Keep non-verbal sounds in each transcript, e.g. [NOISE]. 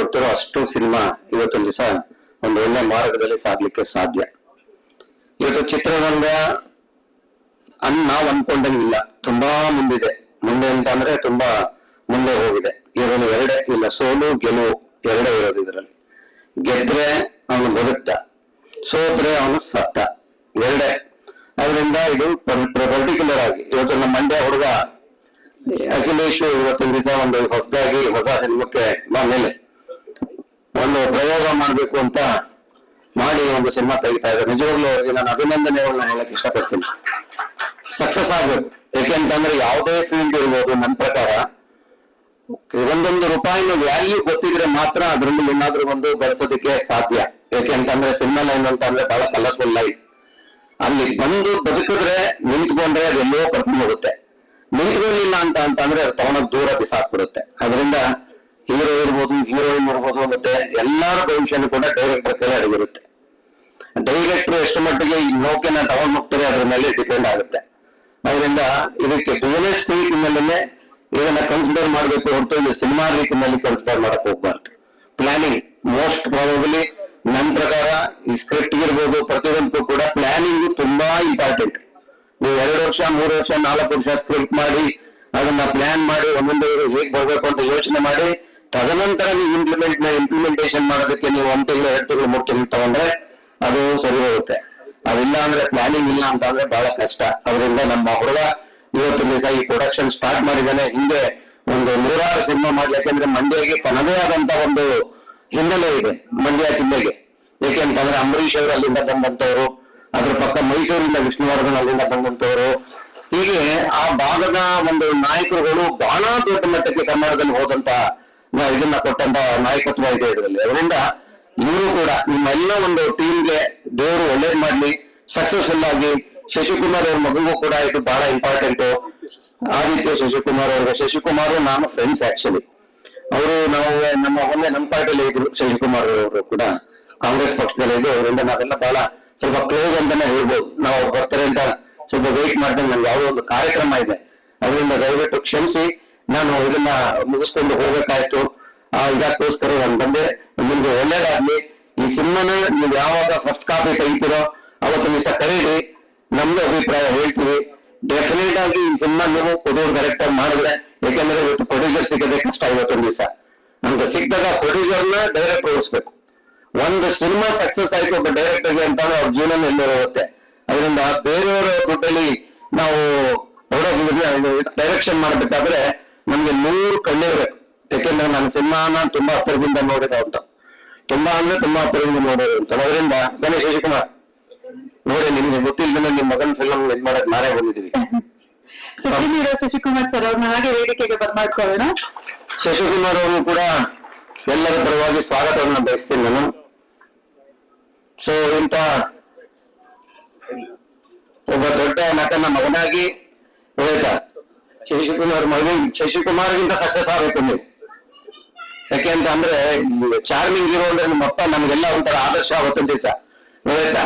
ಕೊಡ್ತಿರೋ ಅಷ್ಟು ಸಿನಿಮಾ ಇವತ್ತೊಂದು ದಿವಸ ಒಂದು ಒಳ್ಳೆ ಮಾರ್ಗದಲ್ಲಿ ಸಾಗ್ಲಿಕ್ಕೆ ಸಾಧ್ಯ. ಇವತ್ತು ಚಿತ್ರರಂಗ ಅನ್ ನಾವ್ ಅನ್ಕೊಂಡಂಗಿಲ್ಲ. ತುಂಬಾ ಮುಂದಿದೆ. ಮುಂದೆ ಅಂತ ಅಂದ್ರೆ ತುಂಬಾ ಮುಂದೆ ಹೋಗಿದೆ. ಇದರಲ್ಲಿ ಎರಡೇ, ಇಲ್ಲ ಸೋಲು, ಗೆಲುವು ಎರಡೇ ಇರೋದು ಇದರಲ್ಲಿ. ಗೆದ್ರೆ ಅವನು ಬದುಕ್ತ. ಸೋತ್ರೆ ಅವನು ಸತ್ತ. ಎರಡೇ. ಅದರಿಂದ ಇದು ಪರ್ಟಿಕ್ಯುಲರ್ ಆಗಿ. ಇವತ್ತು ನಮ್ಮ ಮಂಡ್ಯ ಹುಡುಗ ಅಖಿಲೇಶ್ ಇವತ್ತಿನ ದಿವಸ ಒಂದು ಹೊಸದಾಗಿ ಹೊಸ ಸಿನಿಮಾಕ್ಕೆ ಮೇಲೆ ಒಂದು ಪ್ರಯೋಗ ಮಾಡ್ಬೇಕು ಅಂತ ಮಾಡಿ ಒಂದು ಸಿನಿಮಾ ತೆಗಿತಾ ಇದ್ದಾರೆ. ನಿಜವಾಗ್ಲೂ ಅವರಿಗೆ ನಾನು ಅಭಿನಂದನೆಗಳನ್ನ ಹೇಳಕ್ ಇಷ್ಟಪಡ್ತೀನಿ. ಸಕ್ಸಸ್ ಆಗ್ಬೇಕು. ಯಾಕೆಂತಂದ್ರೆ ಯಾವುದೇ ಫೀಲ್ಡ್ ಇರ್ಬೋದು ನನ್ನ ಪ್ರಕಾರ, ಒಂದೊಂದು ರೂಪಾಯಿನ ವ್ಯಾಲ್ಯೂ ಗೊತ್ತಿದ್ರೆ ಮಾತ್ರ ಅದರಲ್ಲಿ ಏನಾದ್ರೂ ಒಂದು ಬೆಳೆಸೋದಕ್ಕೆ ಸಾಧ್ಯ. ಯಾಕೆ ಅಂತಂದ್ರೆ ಸಿನಿಮಾ ಲೈನ್ ಅಂತ ಅಂದ್ರೆ ಬಹಳ ಕಲರ್ಫುಲ್ ಲೈಫ್ ಅಲ್ಲಿ ಬಂದು ಬದುಕಿದ್ರೆ ನಿಂತ್ಕೊಂಡ್ರೆ ಅದೆಲ್ಲೋ ಕರ್ಕೊಂಡು ಹೋಗುತ್ತೆ. ನಿಂತ್ಕೊಳ್ಳಿಲ್ಲ ಅಂತ ಅಂತಂದ್ರೆ ಅದು ತಗೊಂಡೋಗ್ ದೂರ ಬಿಸಾಕ್ಬಿಡುತ್ತೆ. ಅದರಿಂದ ಹೀರೋ ಇರ್ಬೋದು ಹೀರೋಯಿನ್ ಇರ್ಬೋದು ಮತ್ತೆ ಎಲ್ಲರ ಭವಿಷ್ಯನೂ ಕೂಡ ಡೈರೆಕ್ಟರ್ ಕೈಲಿ ಅಡಗಿರುತ್ತೆ. ಡೈರೆಕ್ಟರ್ ಎಷ್ಟು ಮಟ್ಟಿಗೆ ಈ ನೌಕೆನ ತಗೊಂಡು ಹೋಗ್ತಾರೆ ಅದ್ರ ಮೇಲೆ ಡಿಪೆಂಡ್ ಆಗುತ್ತೆ. ಅದರಿಂದ ಇದಕ್ಕೆ ಬಿಸಿನೆಸ್ ಮೇಲೆ ಇದನ್ನ ಕನ್ಸಿಡರ್ ಮಾಡಬೇಕು ಹೊರತು ಇದು ಸಿನಿಮಾ ರೀತಿನಲ್ಲಿ ಕನ್ಸಿಡರ್ ಮಾಡಕ್ ಹೋಗ್ಬಾರ್ದು. ಪ್ಲಾನಿಂಗ್ ಮೋಸ್ಟ್ ಪ್ರಾಬಬಲಿ ನನ್ನ ಪ್ರಕಾರ ಈ ಸ್ಕ್ರಿಪ್ಟ್ ಇರ್ಬೋದು, ಪ್ರತಿಯೊಂದಕ್ಕೂ ಕೂಡ ಪ್ಲಾನಿಂಗ್ ತುಂಬಾ ಇಂಪಾರ್ಟೆಂಟ್ ನೀವು ಎರಡು ವರ್ಷ, ಮೂರು ವರ್ಷ, ನಾಲ್ಕು ವರ್ಷ ಸ್ಕ್ರಿಪ್ಟ್ ಮಾಡಿ ಅದನ್ನ ಪ್ಲಾನ್ ಮಾಡಿ, ಒಂದೊಂದು ಹೇಗೆ ಬರಬೇಕು ಅಂತ ಯೋಚನೆ ಮಾಡಿ ತದನಂತರ ನೀವು ಇಂಪ್ಲಿಮೆಂಟ್ ಇಂಪ್ಲಿಮೆಂಟೇಷನ್ ಮಾಡೋದಕ್ಕೆ ನೀವು ಒಂದು ತಿಂಗಳು, ಎರಡು ತಿಂಗಳು, ಮೂರು ತಿಂಗಳು ತಗೊಂಡ್ರೆ ಅದು ಸರಿ ಹೋಗುತ್ತೆ. ಅದಿಲ್ಲ ಅಂದ್ರೆ ಪ್ಲಾನಿಂಗ್ ಇಲ್ಲ ಅಂತ ಅಂದ್ರೆ ಬಹಳ ಕಷ್ಟ. ಅದರಿಂದ ನಮ್ಮ ಹುಡುಗ ಇವತ್ತು ದಿವಸ ಈ ಪ್ರೊಡಕ್ಷನ್ ಸ್ಟಾರ್ಟ್ ಮಾಡಿದ್ದಾನೆ. ಹಿಂದೆ ಒಂದು ನೂರಾರು ಸಿನಿಮಾ ಮಾಡಿ, ಯಾಕೆಂದ್ರೆ ಮಂಡ್ಯಗೆ ತನ್ನದೇ ಆದಂತ ಒಂದು ಹಿನ್ನೆಲೆ ಇದೆ, ಮಂಡ್ಯ ಜಿಲ್ಲೆಗೆ. ಏಕೆಂತಂದ್ರೆ ಅಂಬರೀಷ್ ಅವರು ಅಲ್ಲಿಂದ ಬಂದಂತವರು, ಅದ್ರ ಪಕ್ಕ ಮೈಸೂರಿಂದ ವಿಷ್ಣುವರ್ಧನ್ ಅಲ್ಲಿಂದ ಬಂದಂತವರು. ಹೀಗೆ ಆ ಭಾಗದ ಒಂದು ನಾಯಕರುಗಳು ಬಹಳ ದೊಡ್ಡ ಮಟ್ಟಕ್ಕೆ ಕನ್ನಡದಲ್ಲಿ ಹೋದಂತ ಇದನ್ನ ಕೊಟ್ಟಂತ ನಾಯಕತ್ವ ಇದೆ ಇದರಲ್ಲಿ. ಅದರಿಂದ ಇವರು ಕೂಡ ನಿಮ್ಮೆಲ್ಲ ಒಂದು ಟೀಮ್ಗೆ ದೇವರು ಒಳ್ಳೇದ್ ಮಾಡ್ಲಿ ಸಕ್ಸಸ್ಫುಲ್ ಆಗಿ ಶಶಿಕುಮಾರ್ ಅವ್ರ ಮಗುಗೂ ಕೂಡ ಇದು ಬಹಳ ಇಂಪಾರ್ಟೆಂಟ್ ಆದಿತ್ಯ ಶಶಿಕುಮಾರ್ ಅವ್ರಿಗೆ. ಶಶಿಕುಮಾರ್ ನಾನು ಫ್ರೆಂಡ್ಸ್ ಆಕ್ಚುಲಿ ಅವರು ನಾವು ನಮ್ಮ ಮೊನ್ನೆ ನಮ್ಮ ಪಾರ್ಟಿಯಲ್ಲಿ ಇದ್ರು ಶಶಿಕುಮಾರ್ ಅವರು ಕೂಡ. ಕಾಂಗ್ರೆಸ್ ಪಕ್ಷದಲ್ಲಿ ಇದ್ದು ಅವರಿಂದ ನಾವೆಲ್ಲ ಬಹಳ ಸ್ವಲ್ಪ ಕ್ಲೋಸ್ ಅಂತಾನೆ ಹೇಳ್ಬೋದು. ನಾವು ಬರ್ತಾರೆ ಅಂತ ಸ್ವಲ್ಪ ವೆಯ್ಟ್ ಮಾಡ್ದಂಗೆ ನಮ್ಗೆ ಯಾವುದೋ ಒಂದು ಕಾರ್ಯಕ್ರಮ ಇದೆ. ಅದರಿಂದ ದಯವಿಟ್ಟು ಕ್ಷಮಿಸಿ. ನಾನು ಇದನ್ನ ಮುಗಿಸ್ಕೊಂಡು ಹೋಗ್ಬೇಕಾಯ್ತು. ಆ, ಇದಕ್ಕೋಸ್ಕರ ನಾನು ಬಂದೆ ನಿಮ್ಗೆ ಒಳ್ಳೇದಾಗ್ಲಿ. ಈ ಸಿನಿಮಾನ ನೀವು ಯಾವಾಗ ಫಸ್ಟ್ ಕಾಪಿ ತೆಗಿತೀರೋ ಅವತ್ತು ದಿವಸ ಕರೀರಿ. ನಮ್ದು ಅಭಿಪ್ರಾಯ ಹೇಳ್ತೀವಿ. ಡೆಫಿನೆಟ್ ಆಗಿ ಈ ಸಿನಿಮಾ ನೀವು ಕುದೂರ್ ಡೈರೆಕ್ಟರ್ ಮಾಡಿದ್ರೆ ಯಾಕೆಂದ್ರೆ ಇವತ್ತು ಪ್ರೊಡ್ಯೂಸರ್ ಸಿಗದೆ ಕಷ್ಟ ಇವತ್ತೊಂದು ದಿವಸ. ನಮ್ಗೆ ಸಿಕ್ಕಿದಾಗ ಪ್ರೊಡ್ಯೂಸರ್ನ ಡೈರೆಕ್ಟ್ ಉಳಿಸ್ಬೇಕು. ಒಂದು ಸಿನಿಮಾ ಸಕ್ಸಸ್ ಆಯ್ತು ಒಬ್ಬ ಡೈರೆಕ್ಟರ್ಗೆ ಅಂತ ಅವ್ರ ಜೀವನ ಎಲ್ಲೋ ಹೋಗುತ್ತೆ. ಅದರಿಂದ ಬೇರೆಯವರ ದುಡ್ಡಲ್ಲಿ ನಾವು ಡೈರೆಕ್ಷನ್ ಮಾಡ್ಬೇಕಾದ್ರೆ ನಮ್ಗೆ ನೂರು ಕಣ್ಣಿರ್ಬೇಕು ಯಾಕೆಂದ್ರೆ ನಾನು ಸಿನಿಮಾನ ತುಂಬಾ ಹತ್ತಿರದಿಂದ ನೋಡಿದ ಅಂತ. ತುಂಬಾ ಅಂದ್ರೆ ತುಂಬಾ ಹತ್ತಿರದಿಂದ ನೋಡೋದು ಅಂತ. ಅದರಿಂದ ಗಣೇಶ್ ಶಶಿಕುಮಾರ್ ನೋಡಿ ನಿಮ್ಗೆ ಗೊತ್ತಿಲ್ಲದೆ ನಿಮ್ ಮಗನ ಫಿಲಂ ಇದ್ ಮಾಡಕ್ ನಾನೇ ಬಂದಿದ್ದೀವಿ [LAUGHS] ಶಶಿಕುಮಾರ್ ಸರ್ ಅವ್ರನ್ನ ಹಾಗೆ ವೇದಿಕೆಗೆ ಬರ್ಮಾಡ್ಕೊಳ್ಳೋಣ. ಶಶಿಕುಮಾರ್ ಅವರು ಕೂಡ ಎಲ್ಲರ ಪರವಾಗಿ ಸ್ವಾಗತವನ್ನು ಬಯಸ್ತೀನಿ ನಾನು. ಸೊ ಇಂತ ಒಬ್ಬ ದೊಡ್ಡ ನಟನ ಮಗನಾಗಿ ಹೋಯ್ತಾ ಶಶಿಕುಮಾರ್ ಮಗನ ಶಶಿಕುಮಾರ್ಗಿಂತ ಸಕ್ಸಸ್ ಆಗಬೇಕು ನೀವು. ಯಾಕೆ ಅಂತ ಅಂದ್ರೆ ಚಾರ್ಮಿಂಗ್ ಇರೋ ಅಂದ್ರೆ ನಿಮ್ಮ ಅಪ್ಪ ನಮ್ಗೆಲ್ಲ ಒಂಥರ ಆದರ್ಶ ಆಗುತ್ತಂತ ಗೊತ್ತಾಯ್ತಾ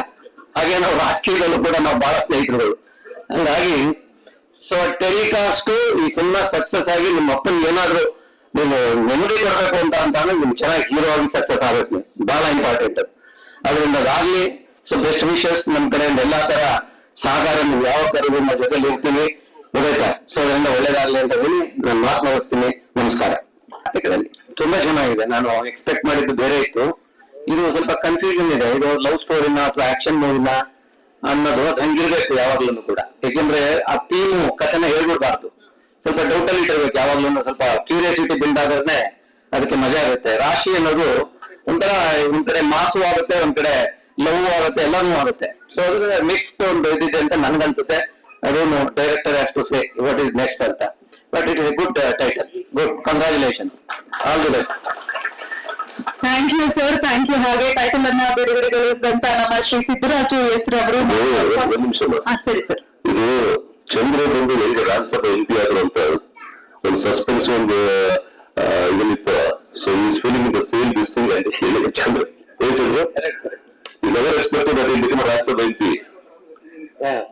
ಹಾಗೆ ನಾವು ರಾಜಕೀಯದಲ್ಲೂ ಕೂಡ ನಾವು ಬಹಳ ಸ್ನೇಹಿತರುಗಳು. ಹಂಗಾಗಿ ಸೊ ಟೆಲಿಕಾಸ್ಟ್ ಈ ಸಿನಿಮಾ ಸಕ್ಸಸ್ ಆಗಿ ನಿಮ್ಮ ಅಪ್ಪನ ಏನಾದ್ರು ನೀವು ನೆಮ್ಮದಿ ಕೊಡ್ಬೇಕು ಅಂತ ಅಂತ ನಿಮ್ಗೆ ಚೆನ್ನಾಗಿ ಹೀರೋ ಆಗಿ ಸಕ್ಸಸ್ ಆಗುತ್ತೆ. ಬಹಳ ಇಂಪಾರ್ಟೆಂಟ್ ಅದರಿಂದ ಅದಾಗ್ಲಿ ಸೊ ಬೆಸ್ಟ್ ವಿಶಸ್ ನಮ್ಮ ಕಡೆಯಿಂದ. ಎಲ್ಲಾ ತರ ಸಹಕಾರ ನೀವು ಯಾವ ಕರೆಗೂ ನಮ್ಮ ಜೊತೆಲಿ ಇರ್ತೀವಿ. ಗೊತ್ತಾಯ್ತಾ? ಸೊ ಅದರಿಂದ ಒಳ್ಳೇದಾಗ್ಲಿ ಅಂತ ಹೇಳಿ ನಾನು ಮಾತು ಮುಗಿಸ್ತೀನಿ. ನಮಸ್ಕಾರ. ತುಂಬಾ ಚೆನ್ನಾಗಿದೆ ನಾನು ಎಕ್ಸ್ಪೆಕ್ಟ್ ಮಾಡಿದ್ದು ಬೇರೆ ಇತ್ತು. ಇದು ಸ್ವಲ್ಪ ಕನ್ಫ್ಯೂಷನ್ ಇದೆ. ಇದು ಲವ್ ಸ್ಟೋರಿನ ಅಥವಾ ಆಕ್ಷನ್ ಮೂವಿನ ಅನ್ನೋದು ಅದು ಹಂಗಿರ್ಬೇಕು ಯಾವಾಗ್ಲೂ ಕೂಡ. ಯಾಕೆಂದ್ರೆ ಆ ಥೀಮ್ ಕಥೆನ ಹೇಳ್ಬಿಡ್ಬಾರ್ದು. ಸ್ವಲ್ಪ ಡೌಟ್ ಅಲ್ಲಿ ಇಟ್ಟಿರ್ಬೇಕು. ಯಾವಾಗ್ಲೂ ಸ್ವಲ್ಪ ಕ್ಯೂರಿಯಾಸಿಟಿ ಬಿಲ್ಡ್ ಆದ್ರೆ ಅದಕ್ಕೆ ಮಜಾ ಇರುತ್ತೆ ರಾಶಿ ಅನ್ನೋದು ಒಂಥರ ಒಂದ್ ಕಡೆ ಮಾಸು ಆಗುತ್ತೆ, ಒಂದ್ ಕಡೆ ಲವ್ ಆಗುತ್ತೆ, ಎಲ್ಲಾನು ಆಗುತ್ತೆ. ಸೊ ಅದ್ರ ಮಿಕ್ಸ್ ಒಂದು ಇದಿದೆ ಅಂತ ನನ್ಗನ್ಸುತ್ತೆ. ಅದೇನು director as to say what is next ಅಂತ but it is a good title good congratulations all the best thank you sir thank you ಹಾಗೆ ಟೈಟಲ್ ಅನ್ನ ಬಿಡುಗಡೆಗೊಳಿಸಿದಂತ ನಮ್ಮ ಶ್ರೀ ಸಿದ್ದರಾಜು ಎಸ್ ರವರು. ಒಂದು ನಿಮಿಷ ಹಾ ಸರಿ ಸರ್. ಇದು ಚಂದ್ರ ಬಂದು ಎಲ್ಲಿ ರಾಜ್ಯಸಭಾ ಎಂ ಪಿ ಆದ್ರು ಒಂದು ಸಸ್ಪೆನ್ಸ್ ಒಂದು ಇದನ್ನಿತ್ತು. So is feeling the sale this thing ಅಂತ ಹೇಳಿದೆ Chandra you never expect Rajya Sabha M P.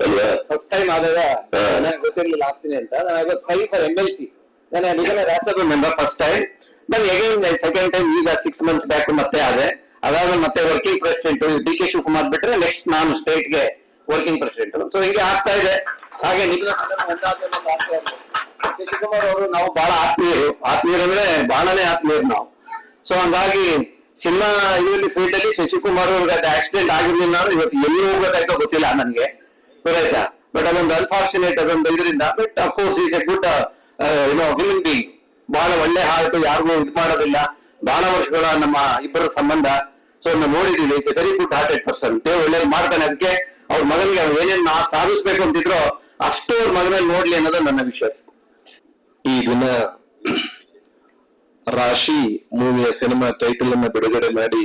ಅಲ್ವಾ? ಫಸ್ಟ್ ಟೈಮ್ ಆದಾಗ ಹಾ. ನನಗೆ ಗೊತ್ತಿರ್ಲಿಲ್ಲ ಆಗ್ತೀನಿ ಅಂತ. ನಾನು spy for M L C ನಾನು ನಿಜನೇ Rajya Sabha member first time but again second time ಈಗ ಸಿಕ್ಸ್ ಮಂತ್ಸ್ ಬ್ಯಾಕ್ ಮತ್ತೆ ಆದೆ. ಅದಾದ ಮತ್ತೆ working president D K Shivakumar ಬಿಟ್ರೆ ನೆಕ್ಸ್ಟ್ ನಾನು ಸ್ಟೇಟ್ಗೆ ವರ್ಕಿಂಗ್ ಪ್ರೆಸಿಡೆಂಟ್ ಸೊ ಹಿಂಗೆ ಆಗ್ತಾ ಇದೆ. ಹಾಗೆ ನಿಮ್ಮ ಒಂದಾದ್ಮೇಲೆ ಒಂದು ಆಗ್ತಾ ಇದೆ. ಡಿ ಕೆ ಶಿವಕುಮಾರ್ ಅವರು ನಾವು ಬಹಳ ಆತ್ಮೀಯರು. ಆತ್ಮೀಯರು ಅಂದ್ರೆ ಬಹಳನೇ ಆತ್ಮೀಯರು ನಾವು. ಸೊ ಹಂಗಾಗಿ ಸಿನಿಮಾ ಇದರಲ್ಲಿ ಫೀಲ್ಡ್ ಅಲ್ಲಿ ಶಶಿಕುಮಾರ್ ಅವ್ರಿಗೆ ಆಕ್ಸಿಡೆಂಟ್ ಆಗಿರ್ಲಿಲ್ಲ ಅಂದ್ರೆ ಇವತ್ತು ಎಲ್ಲಿ ಹೋಗ್ಬೇಕಾಯ್ತೋ ಗೊತ್ತಿಲ್ಲ ನನಗೆ. ಗೊತ್ತಾಯ್ತಾ ಬಟ್ ಅದೊಂದು ಅನ್ಫಾರ್ಚುನೇಟ್ ಅದೊಂದು ಇದರಿಂದ but of course is a good ಏನೋ ಹ್ಯೂಮನ್ ಬೀಯಿಂಗ್ ಬಹಳ ಒಳ್ಳೆ ಹಾರ್ಟ್ ಯಾರಿಗೂ ಇದು ಮಾಡೋದಿಲ್ಲ. ಬಹಳ ವರ್ಷಗಳ ನಮ್ಮ ಇಬ್ಬರ ಸಂಬಂಧ. ಸೊ ನಾವು ನೋಡಿದೀವಿ is a very good hearted person Dev ಒಳ್ಳೇದು ಮಾಡ್ತಾನೆ ಅದಕ್ಕೆ ಅವ್ರ ಮಗನಿಗೆ ಅವ್ರು ಏನೇನ್ ಸಾಧಿಸ್ಬೇಕು ಅಂತಿದ್ರು ಅಷ್ಟು ಅವ್ರ ಮಗನಲ್ಲಿ ನೋಡ್ಲಿ ಅನ್ನೋದು ನನ್ನ ವಿಶ್ವಾಸ. ಈ ದಿನ ರಾಶಿ ಮೂವಿಯ ಸಿನಿಮಾ ಟೈಟಲ್ ಅನ್ನ ಬಿಡುಗಡೆ ಮಾಡಿ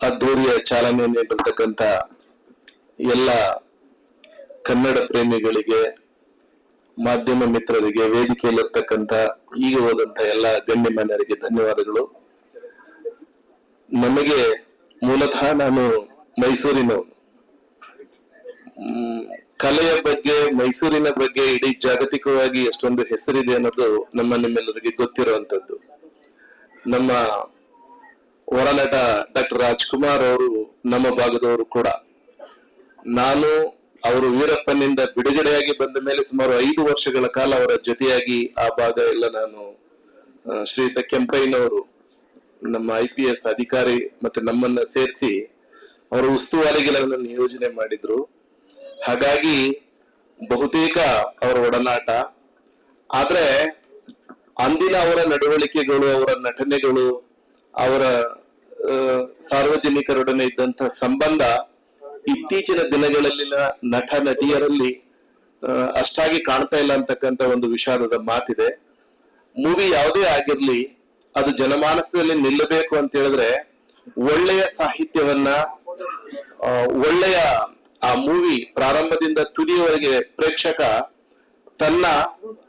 ಅದ್ದೂರಿಯ ಚಾಲನೆ ನೀಡಿರ್ತಕ್ಕಂತ ಎಲ್ಲ ಕನ್ನಡ ಪ್ರೇಮಿಗಳಿಗೆ, ಮಾಧ್ಯಮ ಮಿತ್ರರಿಗೆ ವೇದಿಕೆಯಲ್ಲಿರ್ತಕ್ಕಂಥ ಈಗ ಹೋದಂತ ಎಲ್ಲ ಗಣ್ಯಮಾನ್ಯರಿಗೆ ಧನ್ಯವಾದಗಳು. ನಮಗೆ ಮೂಲತಃ ನಾನು ಮೈಸೂರಿನ ಕಲೆಯ ಬಗ್ಗೆ, ಮೈಸೂರಿನ ಬಗ್ಗೆ ಇಡೀ ಜಾಗತಿಕವಾಗಿ ಎಷ್ಟೊಂದು ಹೆಸರಿದೆ ಅನ್ನೋದು ನಮ್ಮ ನಿಮ್ಮೆಲ್ಲರಿಗೆ ಗೊತ್ತಿರುವಂತದ್ದು ನಮ್ಮ ಹೊರನಟ ಡಾಕ್ಟರ್ ರಾಜ್ಕುಮಾರ್ ಅವರು ನಮ್ಮ ಭಾಗದವರು ಕೂಡ. ನಾನು ಅವರು ವೀರಪ್ಪನಿಂದ ಬಿಡುಗಡೆಯಾಗಿ ಬಂದ ಮೇಲೆ ಸುಮಾರು ಐದು ವರ್ಷಗಳ ಕಾಲ ಅವರ ಜೊತೆಯಾಗಿ ಆ ಭಾಗ ಎಲ್ಲ ನಾನು ಶ್ರೀಯುತ ಕೆಂಪಯ್ಯನವರು, ನಮ್ಮ ಐ ಪಿ ಎಸ್ ಅಧಿಕಾರಿ ಮತ್ತೆ ನಮ್ಮನ್ನ ಸೇರಿಸಿ ಅವರ ಉಸ್ತುವಾರಿಗಳನ್ನು ನಿಯೋಜನೆ ಮಾಡಿದ್ರು. ಹಾಗಾಗಿ ಬಹುತೇಕ ಅವರ ಒಡನಾಟ. ಆದ್ರೆ ಅಂದಿನ ಅವರ ನಡವಳಿಕೆಗಳು, ಅವರ ನಟನೆಗಳು, ಅವರ ಸಾರ್ವಜನಿಕರೊಡನೆ ಇದ್ದಂತ ಸಂಬಂಧ ಇತ್ತೀಚಿನ ದಿನಗಳಲ್ಲಿನ ನಟ ನಟಿಯರಲ್ಲಿ ಅಷ್ಟಾಗಿ ಕಾಣ್ತಾ ಇಲ್ಲ ಅಂತಕ್ಕಂತ ಒಂದು ವಿಷಾದದ ಮಾತಿದೆ. ಮೂವಿ ಯಾವುದೇ ಆಗಿರ್ಲಿ, ಅದು ಜನಮಾನಸದಲ್ಲಿ ನಿಲ್ಲಬೇಕು ಅಂತ ಹೇಳಿದ್ರೆ ಒಳ್ಳೆಯ ಸಾಹಿತ್ಯವನ್ನ ಒಳ್ಳೆಯ, ಆ, ಮೂವಿ ಪ್ರಾರಂಭದಿಂದ ತುದಿಯವರೆಗೆ ಪ್ರೇಕ್ಷಕ ತನ್ನ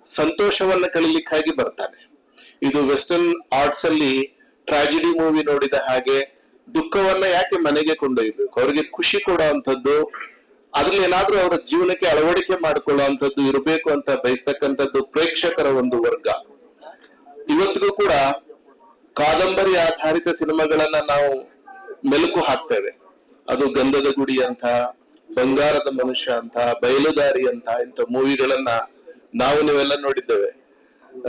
ಸಂತೋಷವನ್ನ ಕಳಿಲಿಕ್ಕಾಗಿ ಬರ್ತಾನೆ. ಇದು ವೆಸ್ಟರ್ನ್ ಆರ್ಟ್ಸ್ ಅಲ್ಲಿ ಟ್ರಾಜಿಡಿ ಮೂವಿ ನೋಡಿದ ಹಾಗೆ ದುಃಖವನ್ನ ಯಾಕೆ ಮನೆಗೆ ಕೊಂಡೊಯ್ಬೇಕು? ಅವರಿಗೆ ಖುಷಿ ಕೊಡುವಂಥದ್ದು, ಅದ್ರಲ್ಲಿ ಏನಾದ್ರೂ ಅವರ ಜೀವನಕ್ಕೆ ಅಳವಡಿಕೆ ಮಾಡಿಕೊಳ್ಳುವಂಥದ್ದು ಇರಬೇಕು ಅಂತ ಬಯಸ್ತಕ್ಕಂಥದ್ದು ಪ್ರೇಕ್ಷಕರ ಒಂದು ವರ್ಗ. ಇವತ್ತಿಗೂ ಕೂಡ ಕಾದಂಬರಿ ಆಧಾರಿತ ಸಿನಿಮಾಗಳನ್ನ ನಾವು ಮೆಲುಕು ಹಾಕ್ತೇವೆ. ಅದು ಗಂಧದ ಗುಡಿ ಅಂತ, ಬಂಗಾರದ ಮನುಷ್ಯ ಅಂತ, ಬಯಲುದಾರಿ ಅಂತ, ಇಂಥ ಮೂವಿಗಳನ್ನ ನಾವು ನೀವೆಲ್ಲ ನೋಡಿದ್ದೇವೆ.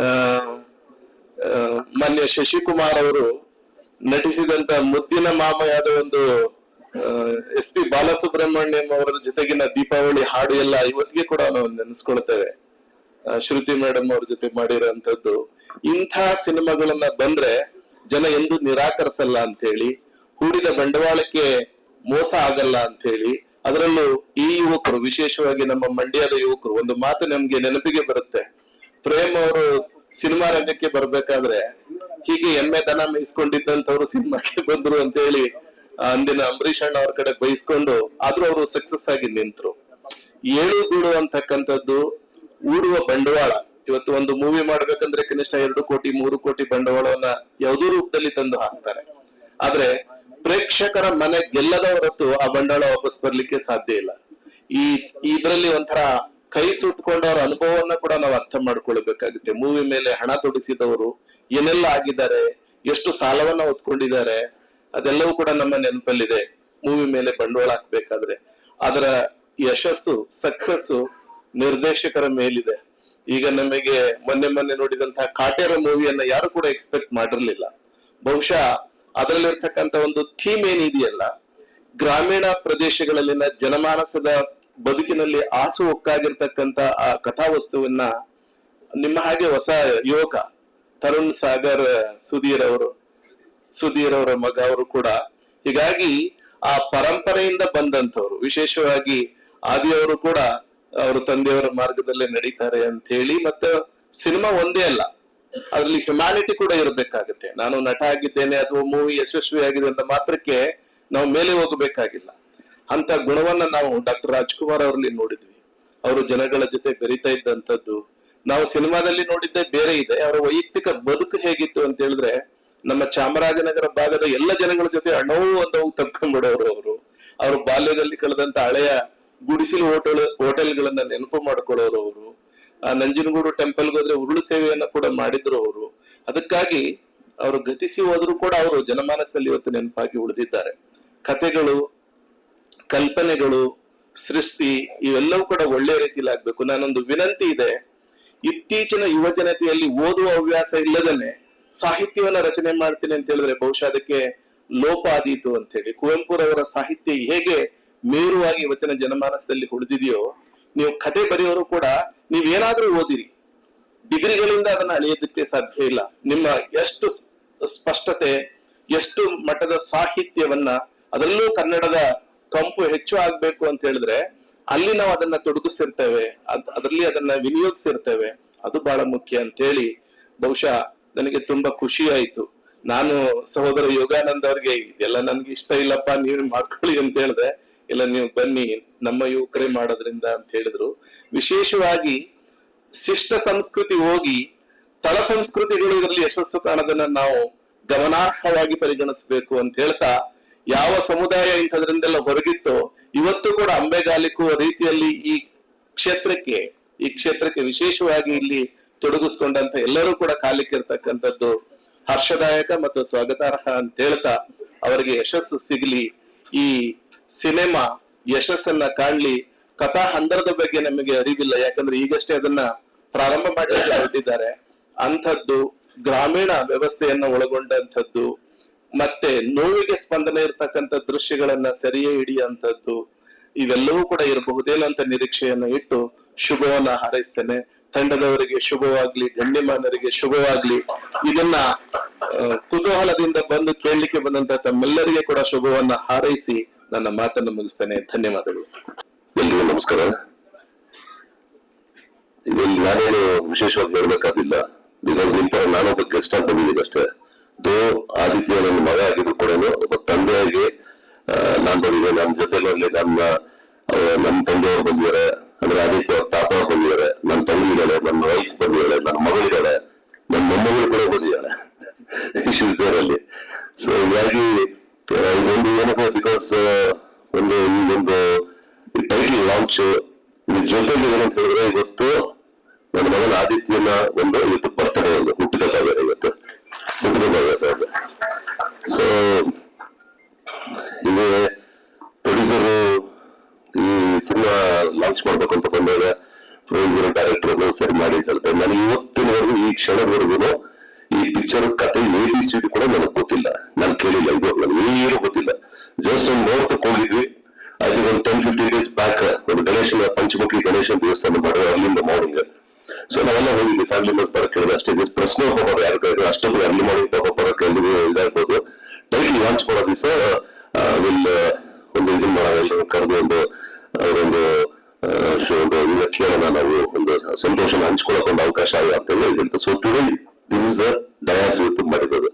ಆ ಮಾನ್ಯ ಶಶಿಕುಮಾರ್ ಅವರು ನಟಿಸಿದಂತ ಮುದ್ದಿನ ಮಾಮಯಾದ ಒಂದು ಎಸ್ ಪಿ ಬಾಲಸುಬ್ರಹ್ಮಣ್ಯಂ ಅವರ ಜೊತೆಗಿನ ದೀಪಾವಳಿ ಹಾಡು ಎಲ್ಲ ಇವತ್ತಿಗೆ ಕೂಡ ನಾವು ನೆನೆಸ್ಕೊಳ್ತೇವೆ. ಶ್ರುತಿ ಮೇಡಮ್ ಅವ್ರ ಜೊತೆ ಮಾಡಿರೋಂಥದ್ದು. ಇಂಥ ಸಿನಿಮಾಗಳನ್ನ ಬಂದ್ರೆ ಜನ ಎಂದು ನಿರಾಕರಿಸಲ್ಲ ಅಂತ ಹೇಳಿ ಹೂಡಿದ ಬಂಡವಾಳಕ್ಕೆ ಮೋಸ ಆಗಲ್ಲ ಅಂತ ಹೇಳಿ ಅದರಲ್ಲೂ ಈ ಯುವಕರು, ವಿಶೇಷವಾಗಿ ನಮ್ಮ ಮಂಡ್ಯದ ಯುವಕರು, ಒಂದು ಮಾತು ನಮ್ಗೆ ನೆನಪಿಗೆ ಬರುತ್ತೆ. ಪ್ರೇಮ್ ಅವರು ಸಿನಿಮಾ ರಂಗಕ್ಕೆ ಬರ್ಬೇಕಾದ್ರೆ ಹೀಗೆ ಎಮ್ಮೆ ದನ ಮೇಯಿಸ್ಕೊಂಡಿದ್ದಂತವ್ರು ಸಿನಿಮಾಕ್ಕೆ ಬಂದ್ರು ಅಂತ ಹೇಳಿ ಅಂದಿನ ಅಂಬರೀಷ್ ಅಣ್ಣ ಅವ್ರ ಕಡೆ ಬಯಸ್ಕೊಂಡು ಆದ್ರೂ ಅವರು ಸಕ್ಸಸ್ ಆಗಿ ನಿಂತರು. ಏಳು ಬೀಳು ಅಂತಕ್ಕಂಥದ್ದು ಊಡುವ ಬಂಡವಾಳ. ಇವತ್ತು ಒಂದು ಮೂವಿ ಮಾಡ್ಬೇಕಂದ್ರೆ ಕನಿಷ್ಠ ಎರಡು ಕೋಟಿ, ಮೂರು ಕೋಟಿ ಬಂಡವಾಳವನ್ನ ಯಾವುದೋ ರೂಪದಲ್ಲಿ ತಂದು ಹಾಕ್ತಾರೆ. ಆದ್ರೆ ಪ್ರೇಕ್ಷಕರ ಮನೆ ಗೆಲ್ಲದ ಹೊರತು ಆ ಬಂಡವಾಳ ವಾಪಸ್ ಬರ್ಲಿಕ್ಕೆ ಸಾಧ್ಯ ಇಲ್ಲ. ಈ ಇದರಲ್ಲಿ ಒಂಥರ ಕೈ ಸುಟ್ಕೊಂಡವರ ಅನುಭವವನ್ನ ಕೂಡ ನಾವು ಅರ್ಥ ಮಾಡ್ಕೊಳ್ಬೇಕಾಗುತ್ತೆ. ಮೂವಿ ಮೇಲೆ ಹಣ ತೊಡಗಿಸಿದವರು ಏನೆಲ್ಲ ಆಗಿದ್ದಾರೆ, ಎಷ್ಟು ಸಾಲವನ್ನ ಹೊತ್ಕೊಂಡಿದ್ದಾರೆ, ಅದೆಲ್ಲವೂ ಕೂಡ ನಮ್ಮ ನೆನಪಲ್ಲಿದೆ. ಮೂವಿ ಮೇಲೆ ಬಂಡವಾಳ ಹಾಕ್ಬೇಕಾದ್ರೆ. ಅದರ ಯಶಸ್ಸು, ಸಕ್ಸಸ್ಸು ನಿರ್ದೇಶಕರ ಮೇಲಿದೆ. ಈಗ ನಮಗೆ ಮೊನ್ನೆ ಮೊನ್ನೆ ನೋಡಿದಂತಹ ಕಾಟೇರ ಮೂವಿಯನ್ನ ಯಾರು ಕೂಡ ಎಕ್ಸ್ಪೆಕ್ಟ್ ಮಾಡಿರ್ಲಿಲ್ಲ. ಬಹುಶಃ ಅದರಲ್ಲಿರ್ತಕ್ಕಂಥ ಒಂದು ಥೀಮ್ ಏನಿದೆಯಲ್ಲ, ಗ್ರಾಮೀಣ ಪ್ರದೇಶಗಳಲ್ಲಿನ ಜನಮಾನಸದ ಬದುಕಿನಲ್ಲಿ ಆಸು ಒಕ್ಕಾಗಿರ್ತಕ್ಕಂತ ಆ ಕಥಾವಸ್ತುವನ್ನ ನಿಮ್ಮ ಹಾಗೆ ಹೊಸ ಯುವಕ ತರುಣ್ ಸಾಗರ್, ಸುಧೀರ್ ಅವರು, ಸುಧೀರ್ ಅವರ ಮಗ ಅವರು ಕೂಡ ಹೀಗಾಗಿ ಆ ಪರಂಪರೆಯಿಂದ ಬಂದಂತವ್ರು ವಿಶೇಷವಾಗಿ ಆದಿಯವರು ಕೂಡ ಅವರು ತಂದೆಯವರ ಮಾರ್ಗದಲ್ಲೇ ನಡೀತಾರೆ ಅಂತ ಹೇಳಿ ಮತ್ತೆ ಸಿನಿಮಾ ಒಂದೇ ಅಲ್ಲ, ಅದ್ರಲ್ಲಿ ಹ್ಯುಮ್ಯಾನಿಟಿ ಕೂಡ ಇರಬೇಕಾಗುತ್ತೆ. ನಾನು ನಟ ಆಗಿದ್ದೇನೆ ಅಥವಾ ಮೂವಿ ಯಶಸ್ವಿ ಆಗಿದೆ ಅಂತ ಮಾತ್ರಕ್ಕೆ ನಾವು ಮೇಲೆ ಹೋಗಬೇಕಾಗಿಲ್ಲ. ಅಂತ ಗುಣವನ್ನ ನಾವು ಡಾಕ್ಟರ್ ರಾಜ್ಕುಮಾರ್ ಅವರಲ್ಲಿ ನೋಡಿದ್ವಿ. ಅವರು ಜನಗಳ ಜೊತೆ ಬೆರಿತಾ ಇದ್ದಂಥದ್ದು. ನಾವು ಸಿನಿಮಾದಲ್ಲಿ ನೋಡಿದ್ದೇ ಬೇರೆ ಇದೆ. ಅವರ ವೈಯಕ್ತಿಕ ಬದುಕು ಹೇಗಿತ್ತು ಅಂತ ಹೇಳಿದ್ರೆ, ನಮ್ಮ ಚಾಮರಾಜನಗರ ಭಾಗದ ಎಲ್ಲ ಜನಗಳ ಜೊತೆ ಅಣವು ಅಂದವು ತಕ್ಕೊಂಡ್ಬಿಡೋರು ಅವರು. ಅವರು ಬಾಲ್ಯದಲ್ಲಿ ಕಳೆದಂತ ಹಳೆಯ ಗುಡಿಸಿಲು ಹೋಟೆಲ್, ಹೋಟೆಲ್ಗಳನ್ನ ನೆನಪು ಮಾಡ್ಕೊಳ್ಳೋರು ಅವರು. ಆ ನಂಜನಗೂಡು ಟೆಂಪಲ್ಗೆ ಹೋದ್ರೆ ಉರುಳು ಸೇವೆಯನ್ನ ಕೂಡ ಮಾಡಿದ್ರು ಅವರು. ಅದಕ್ಕಾಗಿ ಅವರು ಗತಿಸಿ ಹೋದ್ರು ಕೂಡ ಅವರು ಜನಮಾನಸದಲ್ಲಿ ಇವತ್ತು ನೆನಪಾಗಿ ಉಳಿದಿದ್ದಾರೆ. ಕಥೆಗಳು ಕಲ್ಪನೆಗಳು, ಸೃಷ್ಟಿ ಇವೆಲ್ಲವೂ ಕೂಡ ಒಳ್ಳೆ ರೀತಿಯಲ್ಲಿ ಆಗ್ಬೇಕು. ನಾನೊಂದು ವಿನಂತಿ ಇದೆ. ಇತ್ತೀಚಿನ ಯುವ ಜನತೆಯಲ್ಲಿ ಓದುವ ಹವ್ಯಾಸ ಇಲ್ಲದನೆ ಸಾಹಿತ್ಯವನ್ನ ರಚನೆ ಮಾಡ್ತೀನಿ ಅಂತ ಹೇಳಿದ್ರೆ ಬಹುಶಃ ಅದಕ್ಕೆ ಲೋಪ ಆದೀತು ಅಂತ ಹೇಳಿ. ಕುವೆಂಪುರವರ ಸಾಹಿತ್ಯ ಹೇಗೆ ಮೇರುವಾಗಿ ಇವತ್ತಿನ ಜನಮಾನಸದಲ್ಲಿ ಉಳಿದಿದೆಯೋ, ನೀವು ಕತೆ ಬರೆಯೋರು ಕೂಡ ನೀವೇನಾದ್ರೂ ಓದಿರಿ. ಡಿಗ್ರಿಗಳಿಂದ ಅದನ್ನ ಅಳೆಯೋದಕ್ಕೆ ಸಾಧ್ಯ ಇಲ್ಲ. ನಿಮ್ಮ ಎಷ್ಟು ಸ್ಪಷ್ಟತೆ, ಎಷ್ಟು ಮಟ್ಟದ ಸಾಹಿತ್ಯವನ್ನ ಅದರಲ್ಲೂ ಕನ್ನಡದ ಕಂಪು ಹೆಚ್ಚು ಆಗ್ಬೇಕು ಅಂತ ಹೇಳಿದ್ರೆ ಅಲ್ಲಿ ನಾವು ಅದನ್ನ ತೊಡಗಿಸಿರ್ತೇವೆ, ಅದ್, ಅದರಲ್ಲಿ ಅದನ್ನ ವಿನಿಯೋಗಿಸಿರ್ತೇವೆ. ಅದು ಬಹಳ ಮುಖ್ಯ ಅಂತ ಹೇಳಿ ಬಹುಶಃ ನನಗೆ ತುಂಬಾ ಖುಷಿ ಆಯ್ತು. ನಾನು ಸಹೋದರ ಯೋಗಾನಂದ ಅವ್ರಿಗೆ, ಇದೆಲ್ಲ ನನ್ಗೆ ಇಷ್ಟ ಇಲ್ಲಪ್ಪ, ನೀವು ಮಾಡ್ಕೊಳ್ಳಿ ಅಂತ ಹೇಳಿದೆ. ಇಲ್ಲ, ನೀವು ಬನ್ನಿ, ನಮ್ಮ ಯುವಕರೇ ಮಾಡೋದ್ರಿಂದ ಅಂತ ಹೇಳಿದ್ರು. ವಿಶೇಷವಾಗಿ ಶಿಷ್ಟ ಸಂಸ್ಕೃತಿ ಹೋಗಿ ತಳ ಸಂಸ್ಕೃತಿಗಳು ಇದರಲ್ಲಿ ಯಶಸ್ಸು ಕಾಣೋದನ್ನ ನಾವು ಗಮನಾರ್ಹವಾಗಿ ಪರಿಗಣಿಸಬೇಕು ಅಂತ ಹೇಳ್ತಾ ಯಾವ ಸಮುದಾಯ ಇಂಥದ್ರಿಂದೆಲ್ಲ ಹೊರಗಿತ್ತೋ ಇವತ್ತು ಕೂಡ ಅಂಬೆಗಾಲಿಕ್ಕುವ ರೀತಿಯಲ್ಲಿ ಈ ಕ್ಷೇತ್ರಕ್ಕೆ ಈ ಕ್ಷೇತ್ರಕ್ಕೆ ವಿಶೇಷವಾಗಿ ಇಲ್ಲಿ ತೊಡಗಿಸ್ಕೊಂಡಂತ ಎಲ್ಲರೂ ಕೂಡ ಕಾಲಿಕ್ಕಿರ್ತಕ್ಕಂಥದ್ದು ಹರ್ಷದಾಯಕ ಮತ್ತು ಸ್ವಾಗತಾರ್ಹ ಅಂತ ಹೇಳ್ತಾ ಅವರಿಗೆ ಯಶಸ್ಸು ಸಿಗಲಿ. ಈ ಸಿನಿಮಾ ಯಶಸ್ಸನ್ನ ಕಾಣ್ಲಿ. ಕಥಾ ಹಂದರದ ಬಗ್ಗೆ ನಮಗೆ ಅರಿವಿಲ್ಲ, ಯಾಕಂದ್ರೆ ಈಗಷ್ಟೇ ಅದನ್ನ ಪ್ರಾರಂಭ ಮಾಡಿದ್ದಾರೆ ಅಂಥದ್ದು ಗ್ರಾಮೀಣ ವ್ಯವಸ್ಥೆಯನ್ನ ಒಳಗೊಂಡಂಥದ್ದು ಮತ್ತೆ ನೋವಿಗೆ ಸ್ಪಂದನೆ ಇರ್ತಕ್ಕಂಥ ದೃಶ್ಯಗಳನ್ನ ಸರಿಯೇ ಹಿಡಿಯುವಂಥದ್ದು ಇವೆಲ್ಲವೂ ಕೂಡ ಇರಬಹುದೇನಂತ ನಿರೀಕ್ಷೆಯನ್ನು ಇಟ್ಟು ಶುಭವನ್ನ ಹಾರೈಸ್ತೇನೆ. ತಂಡದವರಿಗೆ ಶುಭವಾಗ್ಲಿ ಗಣ್ಯಮಾನರಿಗೆ ಶುಭವಾಗ್ಲಿ. ಇದನ್ನ ಕುತೂಹಲದಿಂದ ಬಂದು ಕೇಳಲಿಕ್ಕೆ ಬಂದಂತ ತಮ್ಮೆಲ್ಲರಿಗೆ ಕೂಡ ಶುಭವನ್ನ ಹಾರೈಸಿ ನನ್ನ ಮಾತನ್ನು ಮುಗಿಸ್ತೇನೆ. ಧನ್ಯವಾದಗಳು. ಎಲ್ರಿಗೂ ನಮಸ್ಕಾರ. ಇಲ್ಲಿ ನಾನೇನು ವಿಶೇಷವಾಗಿ ಬರ್ಬೇಕಾಗಿಲ್ಲ ಬಿಕಾಸ್ ತರ ನಾನೊಬ್ಬ ಗೆಸ್ಟ್ ಆಗಿ ಬಂದಿದ್ದೀನಿ ಅಷ್ಟೇ. ದೋ ಆದಿತ್ಯ ನನ್ನ ಮಗ ಆಗಿದ್ರು ಕೂಡ ಒಬ್ಬ ತಂದೆಯಾಗಿ ನಾನು ಬಂದಿದ್ದೆ. ನನ್ನ ಅವ್ರ- ನಮ್ಮ ತಂದೆಯವರು ಬಂದಿದ್ದಾರೆ. ಅಂದ್ರೆ ಆದಿತ್ಯ ಅವ್ರ ತಾತ ಅವ್ರು ಬಂದಿದ್ದಾರೆ. ನನ್ನ ತಂಗಿ ಇದ್ದಾಳೆ ನನ್ನ ವೈಫ್ ಬಂದಿದ್ದಾಳೆ, ನನ್ನ ಮಗಳಿದ್ದಾಳೆ, ನನ್ನ ಮೊಮ್ಮಗಳು ಕೂಡ ಬಂದಿದ್ದಾಳೆ. ಅಲ್ಲಿ. ಸೊ ಹೀಗಾಗಿ ಇದೊಂದು ಏನಪ್ಪ ಬಿಕಾಸ್ ಒಂದು ಒಂದು ಟೈಟಲ್ ಲಾಂಚ್ ಜೊತೆಲಿ ಏನಂತ ಹೇಳಿದ್ರೆ ಇವತ್ತು ನನ್ನ ಮಗನ ಆದಿತ್ಯನ ಒಂದು ಇವತ್ತು ಬರ್ತಡೇ ಒಂದು ಹುಟ್ಟಿದ ಹುಟ್ಟಿದ ಸೊ ಇಲ್ಲಿ ಪ್ರೊಡ್ಯೂಸರು ಈ ಸಿನಿಮಾ ಲಾಂಚ್ ಮಾಡ್ಬೇಕು ಅಂತ ಬಂದಾಗ ಪ್ರೊಡ್ಯೂಸರ್ ಡೈರೆಕ್ಟರ್ ಸರಿ ಮಾಡಿ ಅಂತ ಹೇಳ್ತಾರೆ ನನಗೆ ಇವತ್ತಿನವರೆಗೂ ಈ ಕ್ಷಣದವರೆಗೂ ಈ ಪಿಕ್ಚರ್ ಕತೆ ಎ ಬಿ ಕೂಡ ನನಗೆ ಗೊತ್ತಿಲ್ಲ ನಾನು ಕೇಳಿಲ್ಲ ಇದು ನನಗೆ ಏನು ಗೊತ್ತಿಲ್ಲ ಜಸ್ಟ್ ಒಂದು ನೋಡ್ತಕ್ಕೆ ಹೋಗಿದ್ವಿ ಅದು ಒಂದು ಟೆನ್ ಫಿಫ್ಟೀನ್ ಡೇಸ್ ಬ್ಯಾಕ್ ಒಂದು ಗಣೇಶನ ಪಂಚಮುಖಿ ಗಣೇಶನ ದೇವಸ್ಥಾನ ಮಾಡುವ ಅಲ್ಲಿಂದ ಮಾರ್ನಿಂಗ್ ಸೊ ನಾವೆಲ್ಲ ಹೋಗಿದ್ವಿ ಫ್ಯಾಮಿಲಿ ಮೆಂಬರ್ ಬರಕ್ಕೆ ಕೇಳಿದ್ರೆ ಅಷ್ಟೇ. ಇದೆ ಪ್ರಶ್ನೆ ಹೋಗೋದು ಯಾರು ಕೇಳಿದ್ರೆ? ಅಷ್ಟೊಂದು ಅರ್ಲಿ ಮಾಡಿ ಪಾಪ ಬರಕ್ಕೆ ಎಲ್ರಿಗೂ ಇದಾಗ್ಬೋದು ಡೈಲಿ ಲಾಂಚ್ ಮಾಡೋ ದಿವಸ ವಿಲ್ ಒಂದು ಇದನ್ನ ಮಾಡೋಣ. ಎಲ್ಲರೂ ಕರೆದು ಒಂದು ಅವರೊಂದು ಒಂದು ಇದನ್ನ ಕೇಳೋಣ. ನಾವು ಒಂದು ಸಂತೋಷನ ಹಂಚ್ಕೊಳ್ಳೋಕೆ ಒಂದು ಅವಕಾಶ ಆಗ ಅಂತ ಹೇಳಿದಂತ so today this is the dais ಇವತ್ತು ಮಾಡಿರೋದು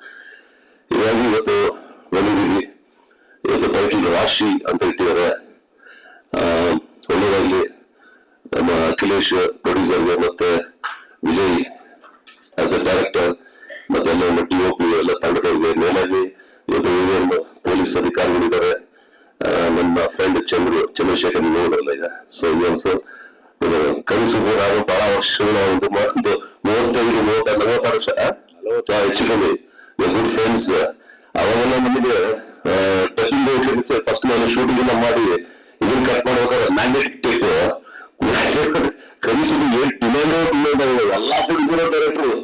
ಹೀಗಾಗಿ ಇವತ್ತು ಬಂದಿದ್ದೀವಿ. ಇವತ್ತು ಟೈಟಲ್ ರಾಶಿ ಅಂತ ಇಟ್ಟಿದ್ದಾರೆ. ಆ, ಒಳ್ಳೆಯದಾಗ್ಲಿ ನಮ್ಮ ಅಖಿಲೇಶ್ ಪ್ರೊಡ್ಯೂಸರ್ಗೆ ಮತ್ತೆ ವಿಜಯ್ ಆಸ್ ಅ ಡೈರೆಕ್ಟರ್ ಮತ್ತೆ ಎಲ್ಲ ನಮ್ಮ ಟಿ ಒ ಪಿ ಎಲ್ಲ ತಂಡದವರಿಗೆ ಮೇಲಾಗಿ ಇವತ್ತು ಹಿರಿಯ ಪೊಲೀಸ್ ಅಧಿಕಾರಿಗಳಿದ್ದಾರೆ ನಮ್ಮ ನನ್ನ ಫ್ರೆಂಡ್ ಚಂದ್ರು ಚಂದ್ರಶೇಖರ್ ನೋಡಲ್ಲ ಈಗ? ಸೊ ಇವನ್ಸು ಕನಸು ನಾನು ಬಹಳ ವರ್ಷಗಳ ಒಂದು ಒಂದು ಮೂವತ್ತೈದು ಮೂವತ್ತ ನಲವತ್ತಾರು ವರ್ಷ ಹೆಚ್ಚು ಕಮ್ಮಿ. ಗುಡ್ ಫ್ರೆಂಡ್ಸ್ ಅವಾಗೆಲ್ಲ ನಮಗೆ ಟಚಿಂಗ್ ಫಸ್ಟ್ ನಾನು ಶೂಟಿಂಗ್ ಎಲ್ಲ ಮಾಡಿ ಇದನ್ನ ಕಟ್ ಮಾಡ್ಬೇಕಾದ್ರೆ ಮ್ಯಾಂಡೇಟ್ ಟೇಪ್ [LAUGHS] ಕನಸು ಏನ್ ಡಿಮ್ಯಾಂಡ್ ಎಲ್ಲಾ ಪ್ರೊಡ್ಯೂಸರ್ ಡೈರೆಕ್ಟರ್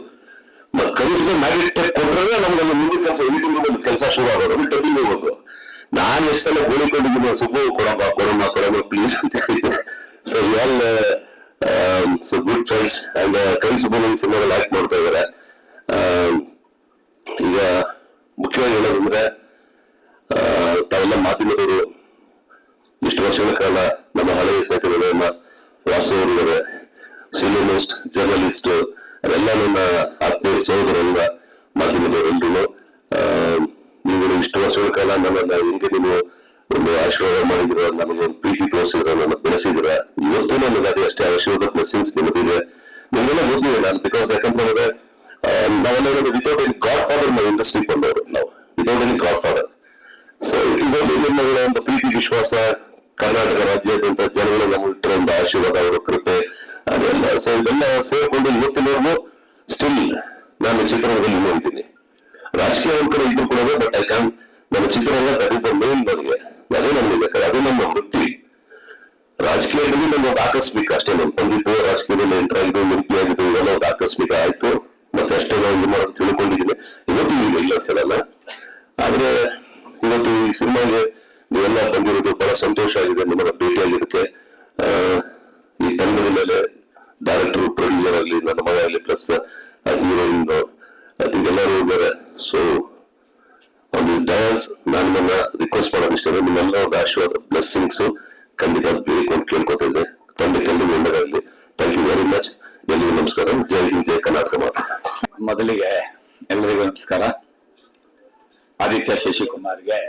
ಕನಿಷ್ಠ ಮ್ಯಾರಿಟ್ ಟೆಕ್ ಕೊಟ್ರೆ ನಮ್ಗೆ ಮುಂದಿನ ಕೆಲಸ ಎಡಿಟಿಂಗ್ ಒಂದು ಕೆಲಸ ಶುರು ಆಗೋದು ಅಲ್ಲಿ ಡಬ್ಬಿಂಗ್ ಹೋಗೋದು ನಾನು ಸಲ ಗೋಳಿಕೊಂಡಿದ್ದೀನಿ ಸುಬ್ಬು, ಕೊಡಪ್ಪ, ಕೊಡಮ್ಮ ಕೊಡಮ್ಮ ಪ್ಲೀಸ್ ಅಂತ ಹೇಳಿದ್ದೆ. So also good choice and Kavi Subrahmanya ಸಿನಿಮಾದಲ್ಲಿ ಆಕ್ಟ್ ಮಾಡ್ತಾ ಇದ್ದಾರೆ. ಈಗ ಮುಖ್ಯವಾಗಿ ಹೇಳೋದಂದ್ರೆ ತಾವೆಲ್ಲ ಮಾಧ್ಯಮದವರು ಇಷ್ಟು ವರ್ಷಗಳ ಕಾಲ ನಮ್ಮ ಹಳೆಯ ಸ್ನೇಹಿತರು ನಮ್ಮ ವಾಸು ಸಿನಿಮೋಸ್ಟ್ ಜರ್ನಲಿಸ್ಟ್, ಅದೆಲ್ಲ ನನ್ನ ಆತ್ಮೀಯ ಸಹೋದರರಿಂದ ಮಾಧ್ಯಮದವರೆಲ್ಲರೂ ನೀವು ಇಷ್ಟು ವರ್ಷಗಳ ಕಾಲ ನನ್ನ ಹಿಂದೆ ನೀವು ಒಂದು ಆಶೀರ್ವಾದ ಮಾಡಿದಿರ ನಮಗೆ ಒಂದು ಪ್ರೀತಿ ತೋರಿಸಿದ್ರ ನನ್ನ ಬೆಳೆಸಿದಿರ ಇವತ್ತು ನನಗೆ ಅದೇ ಅಷ್ಟೇ ಆಶೀರ್ವಾದ ಬ್ಲೆಸ್ಸಿಂಗ್ಸ್ ನಿಮಗಿದೆ ನಿಮ್ಗೆಲ್ಲ ಗೊತ್ತಿದೆ, ನಾನು ಬಿಕಾಸ್ ಯಾಕಂತಂದ್ರೆ ನಾವೆಲ್ಲ ವಿತೌಟ್ ಎನಿ ಗಾಡ್ ಫಾದರ್ ನಾವು ಇಂಡಸ್ಟ್ರಿ ಬಂದವರು ನಾವು without any godfather so only ನಿಮ್ಮಗಳ ಒಂದು ಪ್ರೀತಿ, ವಿಶ್ವಾಸ ಕರ್ನಾಟಕ ರಾಜ್ಯಾದ್ಯಂತ ಜನಗಳು ಇಟ್ಟರ ಒಂದು ಆಶೀರ್ವಾದ ಅವರ ಕೃಪೆ. ಅದೆಲ್ಲ ಸೊ ಇದೆಲ್ಲ ಸೇರಿಕೊಂಡು ಇವತ್ತಿನವರೆಗೂ ಸ್ಟಿಲ್ ನಾನು ಚಿತ್ರರಂಗದಲ್ಲಿ ನೋಡ್ತೀನಿ ರಾಜಕೀಯ ಕಡೆ ಇದ್ರು ಕೂಡ ಬಟ್ ಐ ಕ್ಯಾನ್ ನಮ್ಮ ಚಿತ್ರರಂಗ ದಟ್ ಇಸ್ ದ ಮೇನ್ ನನಗೆ ಅದೇ ನಮಗೆ ಅದೇ ನಮ್ಮ ವೃತ್ತಿ. ರಾಜಕೀಯದಲ್ಲಿ ನಮ್ಗೆ ಆಕಸ್ಮಿಕ ಅಷ್ಟೇ ನಮ್ಗೆ ಬಂದಿದ್ದು ರಾಜಕೀಯದಲ್ಲಿ ಎಂಟರ್ ಆಗಿದ್ದು ಮಿಲ್ಕಿ ಆಗಿದ್ದು, ಇವೆಲ್ಲ ಒಂದು ಆಕಸ್ಮಿಕ ಆಯ್ತು. ಮತ್ತೆ ಅಷ್ಟೇ ನಾವು ಇದು ಮಾಡೋದು ತಿಳ್ಕೊಂಡಿದ್ದೀನಿ. ಇವತ್ತು ಇಲ್ಲ ಅಂತ ಹೇಳಲ್ಲ. ಆದ್ರೆ ಇವತ್ತು ಈ ಸಿನಿಮಾಗೆ ನೀವೆಲ್ಲ ಬಂದಿರೋದು ಬಹಳ ಸಂತೋಷ ಆಗಿದೆ, ನಿಮ್ಮನ್ನ ಭೇಟಿಯಾಗಿದ್ದಕ್ಕೆ ಈ ತಂಡದ ಮೇಲೆ ಡೈರೆಕ್ಟರ್ ಪ್ರೊಡ್ಯೂಸರ್ ಆಗಲಿ, ನನ್ನ ಮಗ ಆಗಲಿ ಪ್ಲಸ್ ಹೀರೋಯಿನ್ ಎಲ್ಲರೂ ಇದ್ದಾರೆ. ಸೊ ಆನ್ ದಿಸ್ ಡಯಾಸ್ ನಾನು ನನ್ನ ರಿಕ್ವೆಸ್ಟ್ ಮಾಡೋದು ಇಷ್ಟ ನಿಮ್ಮೆಲ್ಲ ಒಂದು ಆಶೀರ್ವಾದ ಬ್ಲೆಸ್ಸಿಂಗ್ಸ್ ಖಂಡಿತ ಬೇಕು ಅಂತ ಕೇಳ್ಕೊತಾ ಇದ್ದೆ. ಒಳ್ಳೆದಾಗಲಿ ಥ್ಯಾಂಕ್ ಯು ವೆರಿ ಮಚ್ ಎಲ್ಲರಿಗೂ ನಮಸ್ಕಾರ. ಜೈ ಹಿಂದ್, ಜೈ ಕರ್ನಾಟಕ ಮೊದಲಿಗೆ ಎಲ್ಲರಿಗೂ ನಮಸ್ಕಾರ. ಆದಿತ್ಯ ಶಶಿಕುಮಾರ್ಗೆ